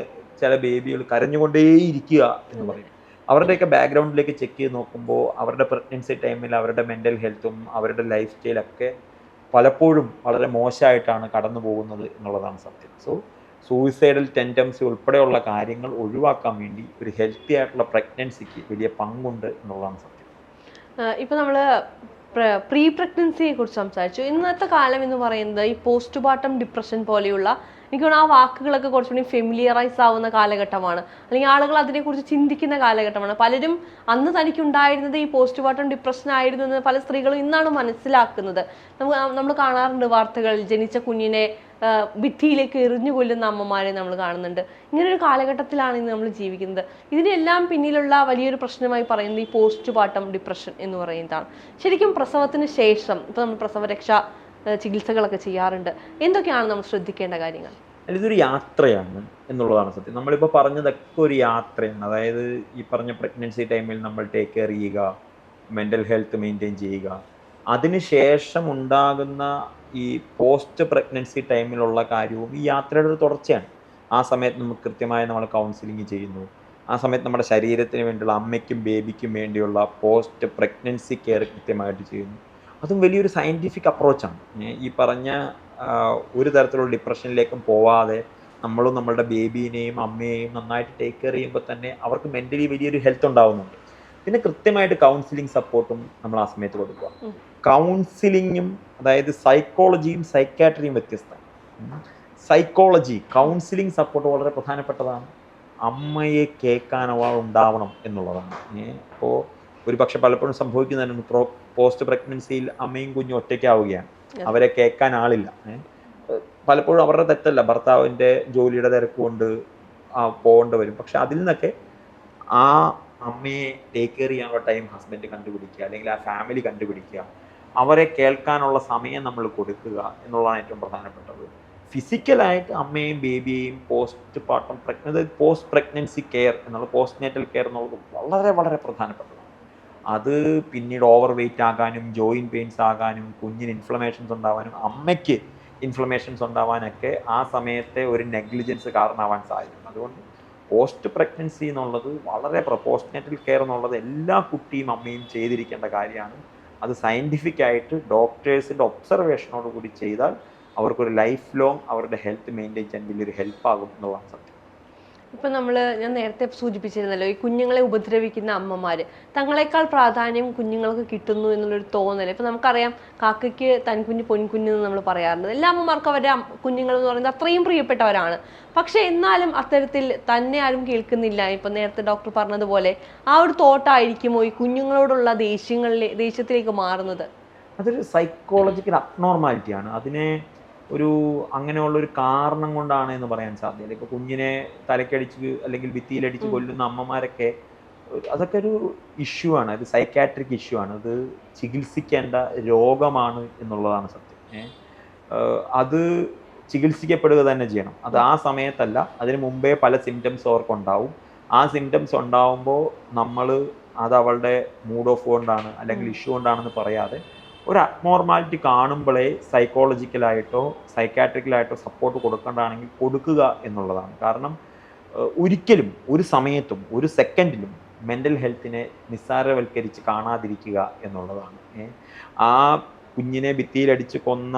ചില ബേബികൾ കരഞ്ഞുകൊണ്ടേയിരിക്കുക എന്ന് പറയും. അവരുടെയൊക്കെ ബാക്ക്ഗ്രൗണ്ടിലേക്ക് ചെക്ക് ചെയ്ത് നോക്കുമ്പോൾ അവരുടെ പ്രഗ്നൻസി ടൈമിൽ അവരുടെ മെന്റൽ ഹെൽത്തും അവരുടെ ലൈഫ് സ്റ്റൈലൊക്കെ പലപ്പോഴും വളരെ മോശമായിട്ടാണ് കടന്നു പോകുന്നത് എന്നുള്ളതാണ് സത്യം. സോ സൂയിസൈഡൽ ടെൻഡൻസി ഉൾപ്പെടെയുള്ള കാര്യങ്ങൾ ഒഴിവാക്കാൻ വേണ്ടി ഒരു ഹെൽത്തി ആയിട്ടുള്ള പ്രഗ്നൻസിക്ക് വലിയ പങ്കുണ്ട് എന്നുള്ളതാണ് സത്യം. ഇപ്പം നമ്മൾ പ്രീ പ്രഗ്നൻസിയെ കുറിച്ച് സംസാരിച്ചു. ഇന്നത്തെ കാലം എന്ന് പറയുന്നത് ഈ പോസ്റ്റ് പാർട്ടം ഡിപ്രഷൻ പോലെയുള്ള എനിക്ക് ആ വാക്കുകളൊക്കെ കുറച്ചുകൂടി ഫെമിലിയറൈസ് ആവുന്ന കാലഘട്ടമാണ്. അല്ലെങ്കിൽ ആളുകൾ അതിനെക്കുറിച്ച് ചിന്തിക്കുന്ന കാലഘട്ടമാണ്. പലരും അന്ന് തനിക്ക് ഉണ്ടായിരുന്നത് ഈ പോസ്റ്റ് പാർട്ടം ഡിപ്രഷൻ ആയിരുന്നു എന്ന് പല സ്ത്രീകളും ഇന്നാണ് മനസ്സിലാക്കുന്നത്. നമുക്ക് നമ്മൾ കാണാറുണ്ട് വാർത്തകൾ ജനിച്ച കുഞ്ഞിനെ ഭിത്തിയിലേക്ക് എറിഞ്ഞു കൊല്ലുന്ന അമ്മമാരെ നമ്മൾ കാണുന്നുണ്ട്. ഇങ്ങനൊരു കാലഘട്ടത്തിലാണ് ഇന്ന് നമ്മൾ ജീവിക്കുന്നത്. ഇതിനെല്ലാം പിന്നിലുള്ള വലിയൊരു പ്രശ്നമായി പറയുന്നത് ഈ പോസ്റ്റ് പാർട്ടം ഡിപ്രഷൻ എന്ന് പറയുന്നതാണ്. ശരിക്കും പ്രസവത്തിന് ശേഷം ഇപ്പൊ നമ്മൾ പ്രസവരക്ഷ ചികിത്സകളൊക്കെ ചെയ്യാറുണ്ട്. എന്തൊക്കെയാണ് നമ്മൾ ശ്രദ്ധിക്കേണ്ട കാര്യങ്ങൾ? ഇതൊരു യാത്രയാണ് എന്നുള്ളതാണ് സത്യം. നമ്മളിപ്പോൾ പറഞ്ഞതൊക്കെ ഒരു യാത്രയാണ്. അതായത് ഈ പറഞ്ഞ പ്രഗ്നൻസി ടൈമിൽ നമ്മൾ ടേക്ക് കെയർ ചെയ്യുക മെന്റൽ ഹെൽത്ത് മെയിന്റെയിൻ ചെയ്യുക. അതിനുശേഷം ഉണ്ടാകുന്ന ഈ പോസ്റ്റ് പ്രഗ്നൻസി ടൈമിലുള്ള കാര്യവും ഈ യാത്രയുടെ ഒരു തുടർച്ചയാണ്. ആ സമയത്ത് നമുക്ക് കൃത്യമായി നമ്മൾ കൗൺസിലിംഗ് ചെയ്യുന്നു. ആ സമയത്ത് നമ്മുടെ ശരീരത്തിന് വേണ്ടിയുള്ള അമ്മയ്ക്കും ബേബിക്കും വേണ്ടിയുള്ള പോസ്റ്റ് പ്രഗ്നൻസി കെയർ കൃത്യമായിട്ട് ചെയ്യുന്നു. അതും വലിയൊരു സയന്റിഫിക് അപ്രോച്ചാണ് ഈ പറഞ്ഞ ഒരു തരത്തിലുള്ള ഡിപ്രഷനിലേക്കും പോവാതെ നമ്മളും നമ്മളുടെ ബേബീനെയും അമ്മയെയും നന്നായിട്ട് ടേക്ക് കെയർ ചെയ്യുമ്പോൾ തന്നെ അവർക്ക് മെന്റലി വലിയൊരു ഹെൽത്ത് ഉണ്ടാവുന്നുണ്ട്. പിന്നെ കൃത്യമായിട്ട് കൗൺസിലിംഗ് സപ്പോർട്ടും നമ്മൾ ആ സമയത്ത് കൊടുക്കുക. കൗൺസിലിങ്ങും അതായത് സൈക്കോളജിയും സൈക്കാട്രിയും വ്യത്യസ്തമാണ് സൈക്കോളജി കൗൺസിലിംഗ് സപ്പോർട്ട് വളരെ പ്രധാനപ്പെട്ടതാണ്. അമ്മയെ കേൾക്കാൻ അവൾ ഉണ്ടാവണം എന്നുള്ളതാണ്. അപ്പോൾ ഒരു പക്ഷെ പലപ്പോഴും സംഭവിക്കുന്നതാണ് പ്രോ പോസ്റ്റ് പ്രഗ്നൻസിയിൽ അമ്മയും കുഞ്ഞും ഒറ്റയ്ക്കാവുകയാണ്. അവരെ കേൾക്കാൻ ആളില്ല. പലപ്പോഴും അവരുടെ തെറ്റല്ല. ഭർത്താവിന്റെ ജോലിയുടെ തിരക്കുകൊണ്ട് ആ പോകേണ്ടി വരും. പക്ഷെ അതിൽ നിന്നൊക്കെ ആ അമ്മയെ ടേക്ക് കെയർ ചെയ്യാനുള്ള ടൈം ഹസ്ബൻഡ് കണ്ടുപിടിക്കുക അല്ലെങ്കിൽ ആ ഫാമിലി കണ്ടുപിടിക്കുക അവരെ കേൾക്കാനുള്ള സമയം നമ്മൾ കൊടുക്കുക എന്നുള്ളതാണ് ഏറ്റവും പ്രധാനപ്പെട്ടത്. ഫിസിക്കലായിട്ട് അമ്മയും ബേബിയെയും പോസ്റ്റ് പാർട്ടം പ്രഗ്ന പോസ്റ്റ് പ്രഗ്നൻസി കെയർ എന്നുള്ള പോസ്റ്റ് നേറ്റൽ കെയർ എന്നുള്ളത് വളരെ വളരെ പ്രധാനപ്പെട്ടതാണ്. അത് പിന്നീട് ഓവർ വെയിറ്റ് ആകാനും ജോയിൻ പെയിൻസ് ആകാനും കുഞ്ഞിന് ഇൻഫ്ലമേഷൻസ് ഉണ്ടാവാനും അമ്മയ്ക്ക് ഇൻഫ്ലമേഷൻസ് ഉണ്ടാവാനൊക്കെ ആ സമയത്തെ ഒരു നെഗ്ലിജൻസ് കാരണമാവാൻ സാധിക്കും. അതുകൊണ്ട് പോസ്റ്റ് പ്രഗ്നൻസി എന്നുള്ളത് വളരെ പോസ്റ്റ് നേറ്റൽ കെയർ എന്നുള്ളത് എല്ലാ കുട്ടിയും അമ്മയും ചെയ്തിരിക്കേണ്ട കാര്യമാണ്. അത് സയന്റിഫിക് ആയിട്ട് ഡോക്ടേഴ്സിന്റെ ഒബ്സർവേഷനോട് കൂടി ചെയ്താൽ അവർക്കൊരു ലൈഫ് ലോങ് അവരുടെ ഹെൽത്ത് മെയിന്റെയിൻ ചെയ്യാൻ വലിയൊരു ഹെൽപ്പാകും എന്നുള്ളതാണ് സത്യം. ഇപ്പൊ നമ്മൾ ഞാൻ നേരത്തെ സൂചിപ്പിച്ചിരുന്നല്ലോ ഈ കുഞ്ഞുങ്ങളെ ഉപദ്രവിക്കുന്ന അമ്മമാര്. തങ്ങളെക്കാൾ പ്രാധാന്യം കുഞ്ഞുങ്ങൾക്ക് കിട്ടുന്നു എന്നുള്ളൊരു തോന്നൽ ഇപ്പൊ നമുക്കറിയാം കാക്കയ്ക്ക് തൻകുഞ്ഞ് പൊൻകുഞ്ഞ് എന്ന് നമ്മൾ പറയാറുണ്ട്. എല്ലാ അമ്മമാർക്കും അവരുടെ കുഞ്ഞുങ്ങൾ എന്ന് പറയുന്നത് അത്രയും പ്രിയപ്പെട്ടവരാണ്. പക്ഷെ എന്നാലും അത്തരത്തിൽ തന്നെ ആരും കേൾക്കുന്നില്ല. ഇപ്പൊ നേരത്തെ ഡോക്ടർ പറഞ്ഞതുപോലെ ആ ഒരു തോട്ടായിരിക്കുമോ ഈ കുഞ്ഞുങ്ങളോടുള്ള ദേഷ്യങ്ങളിലെ ദേഷ്യത്തിലേക്ക് മാറുന്നത്? അതൊരു സൈക്കോളജിക്കൽ അബ്നോർമാലിറ്റിയാണ് അതിനെ ഒരു അങ്ങനെയുള്ള ഒരു കാരണം കൊണ്ടാണ് എന്ന് പറയാൻ സാധ്യത. ഇപ്പോൾ കുഞ്ഞിനെ തലക്കടിച്ച് അല്ലെങ്കിൽ ഭിത്തിയിലടിച്ച്. കൊല്ലുന്ന അമ്മമാരൊക്കെ അതൊക്കെ ഒരു ഇഷ്യൂ ആണ്. അത് സൈക്കാട്രിക് ഇഷ്യൂ ആണ്. അത് ചികിത്സിക്കേണ്ട രോഗമാണ് എന്നുള്ളതാണ് സത്യം. അത് ചികിത്സിക്കപ്പെടുക തന്നെ ചെയ്യണം. അത് ആ സമയത്തല്ല. അതിന് മുമ്പേ പല സിംറ്റംസ് അവർക്കുണ്ടാവും. ആ സിംറ്റംസ് ഉണ്ടാവുമ്പോൾ നമ്മൾ അത് അവളുടെ മൂഡ് ഓഫ് കൊണ്ടാണ് അല്ലെങ്കിൽ ഇഷ്യൂ കൊണ്ടാണെന്ന് പറയാതെ ഒരു അബ്നോർമാലിറ്റി കാണുമ്പോഴേ സൈക്കോളജിക്കലായിട്ടോ സൈക്കാട്രിക്കലായിട്ടോ സപ്പോർട്ട് കൊടുക്കേണ്ടതാണെങ്കിൽ കൊടുക്കുക എന്നുള്ളതാണ്. കാരണം ഒരിക്കലും ഒരു സമയത്തും ഒരു സെക്കൻഡിലും മെന്റൽ ഹെൽത്തിനെ നിസ്സാരവൽക്കരിച്ച് കാണാതിരിക്കുക എന്നുള്ളതാണ്. ആ കുഞ്ഞിനെ ഭിത്തിയിലടിച്ച് കൊന്ന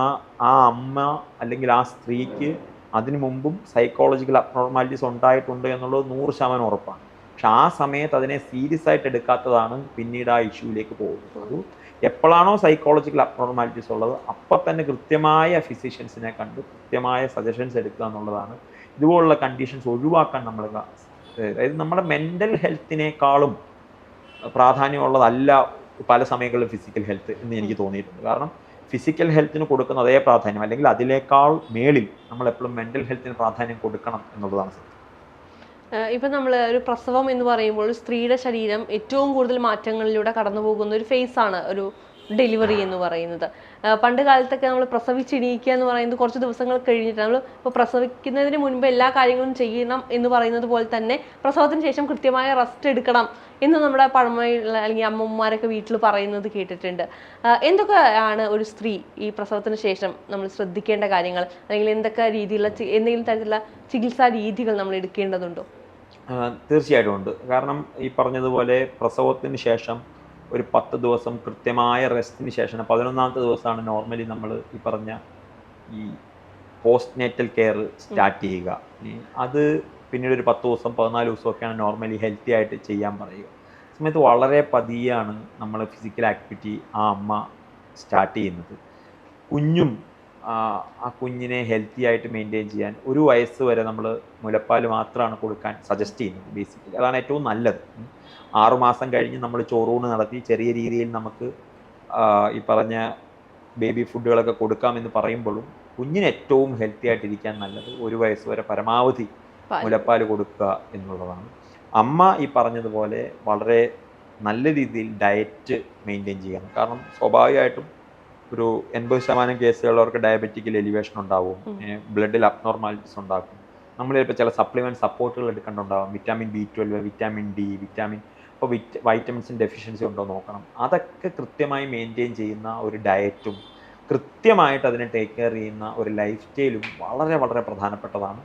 ആ അമ്മ അല്ലെങ്കിൽ ആ സ്ത്രീക്ക് അതിനു മുമ്പും സൈക്കോളജിക്കൽ അബ്നോർമാലിറ്റീസ് ഉണ്ടായിട്ടുണ്ട് എന്നുള്ളത് നൂറ് ശതമാനം ഉറപ്പാണ്. പക്ഷെ ആ സമയത്ത് അതിനെ സീരിയസ് ആയിട്ട് എടുക്കാത്തതാണ് പിന്നീട് ആ ഇഷ്യൂവിലേക്ക് പോകുന്നത്. എപ്പോഴാണോ സൈക്കോളജിക്കൽ അബ്നോർമാലിറ്റീസ് ഉള്ളത് അപ്പം തന്നെ കൃത്യമായ ഫിസിഷ്യൻസിനെ കണ്ട് കൃത്യമായ സജഷൻസ് എടുക്കുക എന്നുള്ളതാണ്. ഇതുപോലുള്ള കണ്ടീഷൻസ് ഒഴിവാക്കാൻ നമ്മൾ അതായത് നമ്മുടെ മെന്റൽ ഹെൽത്തിനേക്കാളും പ്രാധാന്യമുള്ളതല്ല പല സമയങ്ങളിലും ഫിസിക്കൽ ഹെൽത്ത് എന്ന് എനിക്ക് തോന്നിയിട്ടുണ്ട്. കാരണം ഫിസിക്കൽ ഹെൽത്തിന് കൊടുക്കുന്ന അതേ പ്രാധാന്യം അല്ലെങ്കിൽ അതിലേക്കാൾ മേളിൽ നമ്മൾ എപ്പോഴും മെന്റൽ ഹെൽത്തിന് പ്രാധാന്യം കൊടുക്കണം എന്നുള്ളതാണ് സത്യം. ഇപ്പൊ നമ്മൾ ഒരു പ്രസവം എന്ന് പറയുമ്പോൾ സ്ത്രീയുടെ ശരീരം ഏറ്റവും കൂടുതൽ മാറ്റങ്ങളിലൂടെ കടന്നു പോകുന്ന ഒരു ഫേസ് ആണ് ഒരു ഡെലിവറി എന്ന് പറയുന്നത്. പണ്ട് കാലത്തൊക്കെ നമ്മൾ പ്രസവിച്ചിണീക്കുക എന്ന് പറയുന്നത് കുറച്ച് ദിവസങ്ങൾ കഴിഞ്ഞിട്ട് നമ്മൾ ഇപ്പോൾ പ്രസവിക്കുന്നതിന് മുൻപ് എല്ലാ കാര്യങ്ങളും ചെയ്യണം എന്ന് പറയുന്നത് പോലെ തന്നെ പ്രസവത്തിന് ശേഷം കൃത്യമായ റെസ്റ്റ് എടുക്കണം എന്ന് നമ്മുടെ പഴമയുള്ള അല്ലെങ്കിൽ അമ്മമാരൊക്കെ വീട്ടിൽ പറയുന്നത് കേട്ടിട്ടുണ്ട്. എന്തൊക്കെയാണ് ഒരു സ്ത്രീ ഈ പ്രസവത്തിന് ശേഷം നമ്മൾ ശ്രദ്ധിക്കേണ്ട കാര്യങ്ങൾ? അല്ലെങ്കിൽ എന്തൊക്കെ രീതിയിലുള്ള എന്തെങ്കിലും തരത്തിലുള്ള ചികിത്സാ രീതികൾ നമ്മൾ എടുക്കേണ്ടതുണ്ടോ? തീർച്ചയായിട്ടും ഉണ്ട്. കാരണം ഈ പറഞ്ഞതുപോലെ പ്രസവത്തിന് ശേഷം ഒരു പത്ത് ദിവസം കൃത്യമായ റെസ്റ്റിന് ശേഷം പതിനൊന്നാമത്തെ ദിവസമാണ് നോർമലി നമ്മൾ ഈ പറഞ്ഞ ഈ പോസ്റ്റ് നേറ്റൽ കെയർ സ്റ്റാർട്ട് ചെയ്യുക. അത് പിന്നീട് ഒരു പത്ത് ദിവസം പതിനാല് ദിവസമൊക്കെയാണ് നോർമലി ഹെൽത്തി ആയിട്ട് ചെയ്യാൻ പറയുക. സമയത്ത് വളരെ പതിയാണ് നമ്മൾ ഫിസിക്കൽ ആക്ടിവിറ്റി ആ അമ്മ സ്റ്റാർട്ട് ചെയ്യുന്നത്. കുഞ്ഞും ആ, കുഞ്ഞിനെ ഹെൽത്തി ആയിട്ട് മെയിന്റെയിൻ ചെയ്യാൻ ഒരു വയസ്സ് വരെ നമ്മൾ മുലപ്പാൽ മാത്രമാണ് കൊടുക്കാൻ സജസ്റ്റ് ചെയ്യുന്നത് ബേസിക്കലി അതാണ് ഏറ്റവും നല്ലത്. ആറുമാസം കഴിഞ്ഞ് നമ്മൾ ചോറൂണ് നടത്തി ചെറിയ രീതിയിൽ നമുക്ക് ഈ പറഞ്ഞ ബേബി ഫുഡുകളൊക്കെ കൊടുക്കാമെന്ന് പറയുമ്പോഴും കുഞ്ഞിന് ഏറ്റവും ഹെൽത്തി ആയിട്ടിരിക്കാൻ നല്ലത് ഒരു വയസ്സ് വരെ പരമാവധി മുലപ്പാൽ കൊടുക്കുക എന്നുള്ളതാണ്. അമ്മ ഈ പറഞ്ഞതുപോലെ വളരെ നല്ല രീതിയിൽ ഡയറ്റ് മെയിന്റെയിൻ ചെയ്യണം. കാരണം സ്വാഭാവികമായിട്ടും ഒരു എൺപത് ശതമാനം കേസുകളുള്ളവർക്ക് ഡയബറ്റിക്കൽ എലിവേഷൻ ഉണ്ടാവും. ബ്ലഡിൽ അബ്നോർമാലിറ്റീസ് ഉണ്ടാക്കും. നമ്മൾ ചിലപ്പോൾ ചില സപ്ലിമെന്റ് സപ്പോർട്ടുകൾ എടുക്കേണ്ടുണ്ടാവും. Vitamin B twelve vitamin D vitamin ഇപ്പോൾ വിറ്റ് വൈറ്റമിൻസിന്റെ ഡെഫിഷ്യൻസി ഉണ്ടോ നോക്കണം. അതൊക്കെ കൃത്യമായി മെയിന്റെയിൻ ചെയ്യുന്ന ഒരു ഡയറ്റും കൃത്യമായിട്ട് അതിനെ ടേക്ക് കെയർ ചെയ്യുന്ന ഒരു ലൈഫ് സ്റ്റൈലും വളരെ വളരെ പ്രധാനപ്പെട്ടതാണ്.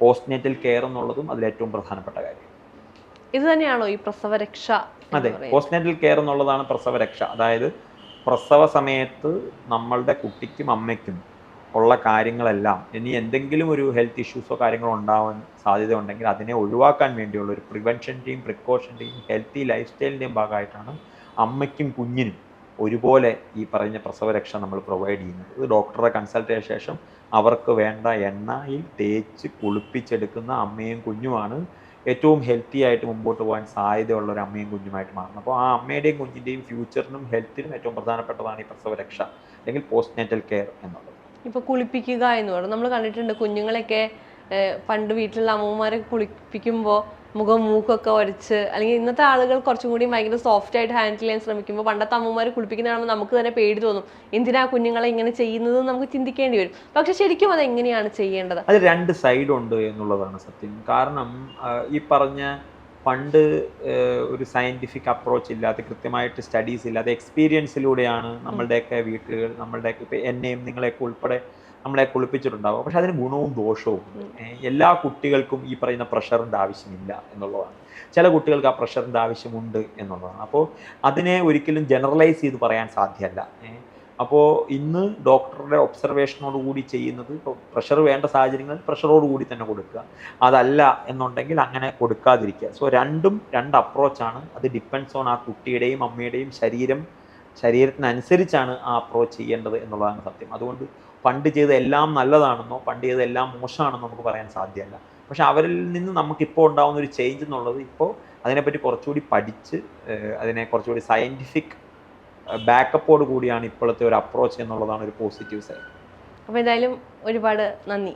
പോസ്റ്റ്നേറ്റൽ കെയർ എന്നുള്ളതും അതിലേറ്റവും പ്രധാനപ്പെട്ട കാര്യം. ഇത് തന്നെയാണോ ഈ പ്രസവരക്ഷ അതെ? പോസ്റ്റ്നേറ്റൽ കെയർ എന്നുള്ളതാണ് പ്രസവരക്ഷ. അതായത് പ്രസവ സമയത്ത് നമ്മളുടെ കുട്ടിക്കും അമ്മയ്ക്കും ഉള്ള കാര്യങ്ങളെല്ലാം ഇനി എന്തെങ്കിലും ഒരു ഹെൽത്ത് ഇഷ്യൂസോ കാര്യങ്ങളോ ഉണ്ടാവാൻ സാധ്യത ഉണ്ടെങ്കിൽ അതിനെ ഒഴിവാക്കാൻ വേണ്ടിയുള്ള ഒരു പ്രിവെൻഷന്റെയും പ്രിക്കോഷന്റെയും ഹെൽത്തി ലൈഫ് സ്റ്റൈലിന്റെയും ഭാഗമായിട്ടാണ് അമ്മയ്ക്കും കുഞ്ഞിനും ഒരുപോലെ ഈ പറഞ്ഞ പ്രസവരക്ഷ നമ്മൾ പ്രൊവൈഡ് ചെയ്യുന്നത്. ഇത് ഡോക്ടറെ കൺസൾട്ടേഷൻ ശേഷം അവർക്ക് വേണ്ട എണ്ണയിൽ തേച്ച് കുളിപ്പിച്ചെടുക്കുന്ന അമ്മയും കുഞ്ഞുമാണ് ഏറ്റവും ഹെൽത്തി ആയിട്ട് മുമ്പോട്ട് പോകാൻ സാധ്യതയുള്ള ഒരു അമ്മയും കുഞ്ഞുമായിട്ട് മാറണം. അപ്പോൾ ആ അമ്മയുടെയും കുഞ്ഞിന്റെയും ഫ്യൂച്ചറിനും ഹെൽത്തിനും ഏറ്റവും പ്രധാനപ്പെട്ടതാണ് ഈ പ്രസവരക്ഷ അല്ലെങ്കിൽ പോസ്റ്റ് നെറ്റൽ കെയർ എന്നുള്ളത്. ഇപ്പൊ കുളിപ്പിക്കുക എന്ന് പറഞ്ഞാൽ നമ്മൾ കണ്ടിട്ടുണ്ട് കുഞ്ഞുങ്ങളെയൊക്കെ പണ്ട് വീട്ടിലുള്ള അമ്മമാരെ കുളിപ്പിക്കുമ്പോൾ മുഖം മൂക്കൊക്കെ ഉരച്ച് അല്ലെങ്കിൽ ഇന്നത്തെ ആളുകൾ കുറച്ചും കൂടി ഭയങ്കര സോഫ്റ്റ് ആയിട്ട് ഹാൻഡിൽ ചെയ്യാൻ ശ്രമിക്കുമ്പോൾ പണ്ടത്തെ അമ്മമാർ കുളിപ്പിക്കുന്ന കാണുമ്പോൾ നമുക്ക് തന്നെ പേടി തോന്നും. എന്തിനാ കുഞ്ഞുങ്ങളെ ഇങ്ങനെ ചെയ്യുന്നത് നമുക്ക് ചിന്തിക്കേണ്ടി വരും. പക്ഷെ ശരിക്കും അത് എങ്ങനെയാണ് ചെയ്യേണ്ടത്? അത് രണ്ട് സൈഡ് ഉണ്ട് എന്നുള്ളതാണ് സത്യം. കാരണം ഈ പറഞ്ഞ പണ്ട് ഒരു സയന്റിഫിക് അപ്രോച്ച് ഇല്ലാതെ കൃത്യമായിട്ട് സ്റ്റഡീസ് ഇല്ലാതെ എക്സ്പീരിയൻസിലൂടെയാണ് നമ്മളുടെയൊക്കെ വീട്ടുകൾ നമ്മളുടെയൊക്കെ ഇപ്പം എന്നെയും നിങ്ങളെയൊക്കെ ഉൾപ്പെടെ നമ്മളെ കുളിപ്പിച്ചിട്ടുണ്ടാവും. പക്ഷെ അതിന് ഗുണവും ദോഷവും എല്ലാ കുട്ടികൾക്കും ഈ പറയുന്ന പ്രഷറിന്റെ ആവശ്യമില്ല എന്നുള്ളതാണ്. ചില കുട്ടികൾക്ക് ആ പ്രഷറിന്റെ ആവശ്യമുണ്ട് എന്നുള്ളതാണ്. അപ്പോൾ അതിനെ ഒരിക്കലും ജനറലൈസ് ചെയ്ത് പറയാൻ സാധ്യമല്ല. അപ്പോൾ ഇന്ന് ഡോക്ടറുടെ ഒബ്സർവേഷനോട് കൂടി ചെയ്യുന്നത് ഇപ്പോൾ പ്രഷർ വേണ്ട സാഹചര്യങ്ങളിൽ പ്രഷറോട് കൂടി തന്നെ കൊടുക്കുക. അതല്ല എന്നുണ്ടെങ്കിൽ അങ്ങനെ കൊടുക്കാതിരിക്കുക. സോ രണ്ടും രണ്ട് അപ്രോച്ചാണ് അത് ഡിപ്പെൻഡ്സ് ഓൺ ആ കുട്ടിയുടെയും അമ്മയുടെയും ശരീരം ശരീരത്തിനനുസരിച്ചാണ് ആ അപ്രോച്ച് ചെയ്യേണ്ടത് എന്നുള്ളതാണ് സത്യം. അതുകൊണ്ട് പണ്ട് ചെയ്ത എല്ലാം നല്ലതാണെന്നോ പണ്ട് ചെയ്ത എല്ലാം മോശമാണെന്നോ നമുക്ക് പറയാൻ സാധ്യമല്ല. പക്ഷെ അവരിൽ നിന്ന് നമുക്കിപ്പോൾ ഉണ്ടാകുന്ന ഒരു ചേഞ്ച് എന്നുള്ളത് ഇപ്പോൾ അതിനെപ്പറ്റി കുറച്ചുകൂടി പഠിച്ച് അതിനെ കുറച്ചുകൂടി സയന്റിഫിക് ബാക്കപ്പോട് കൂടിയാണ് ഇപ്പോഴത്തെ ഒരു അപ്രോച്ച് എന്നുള്ളതാണ് ഒരു പോസിറ്റീവ് സൈഡ് അപ്പോൾ എന്തായാലും ഒരുപാട് നന്ദി.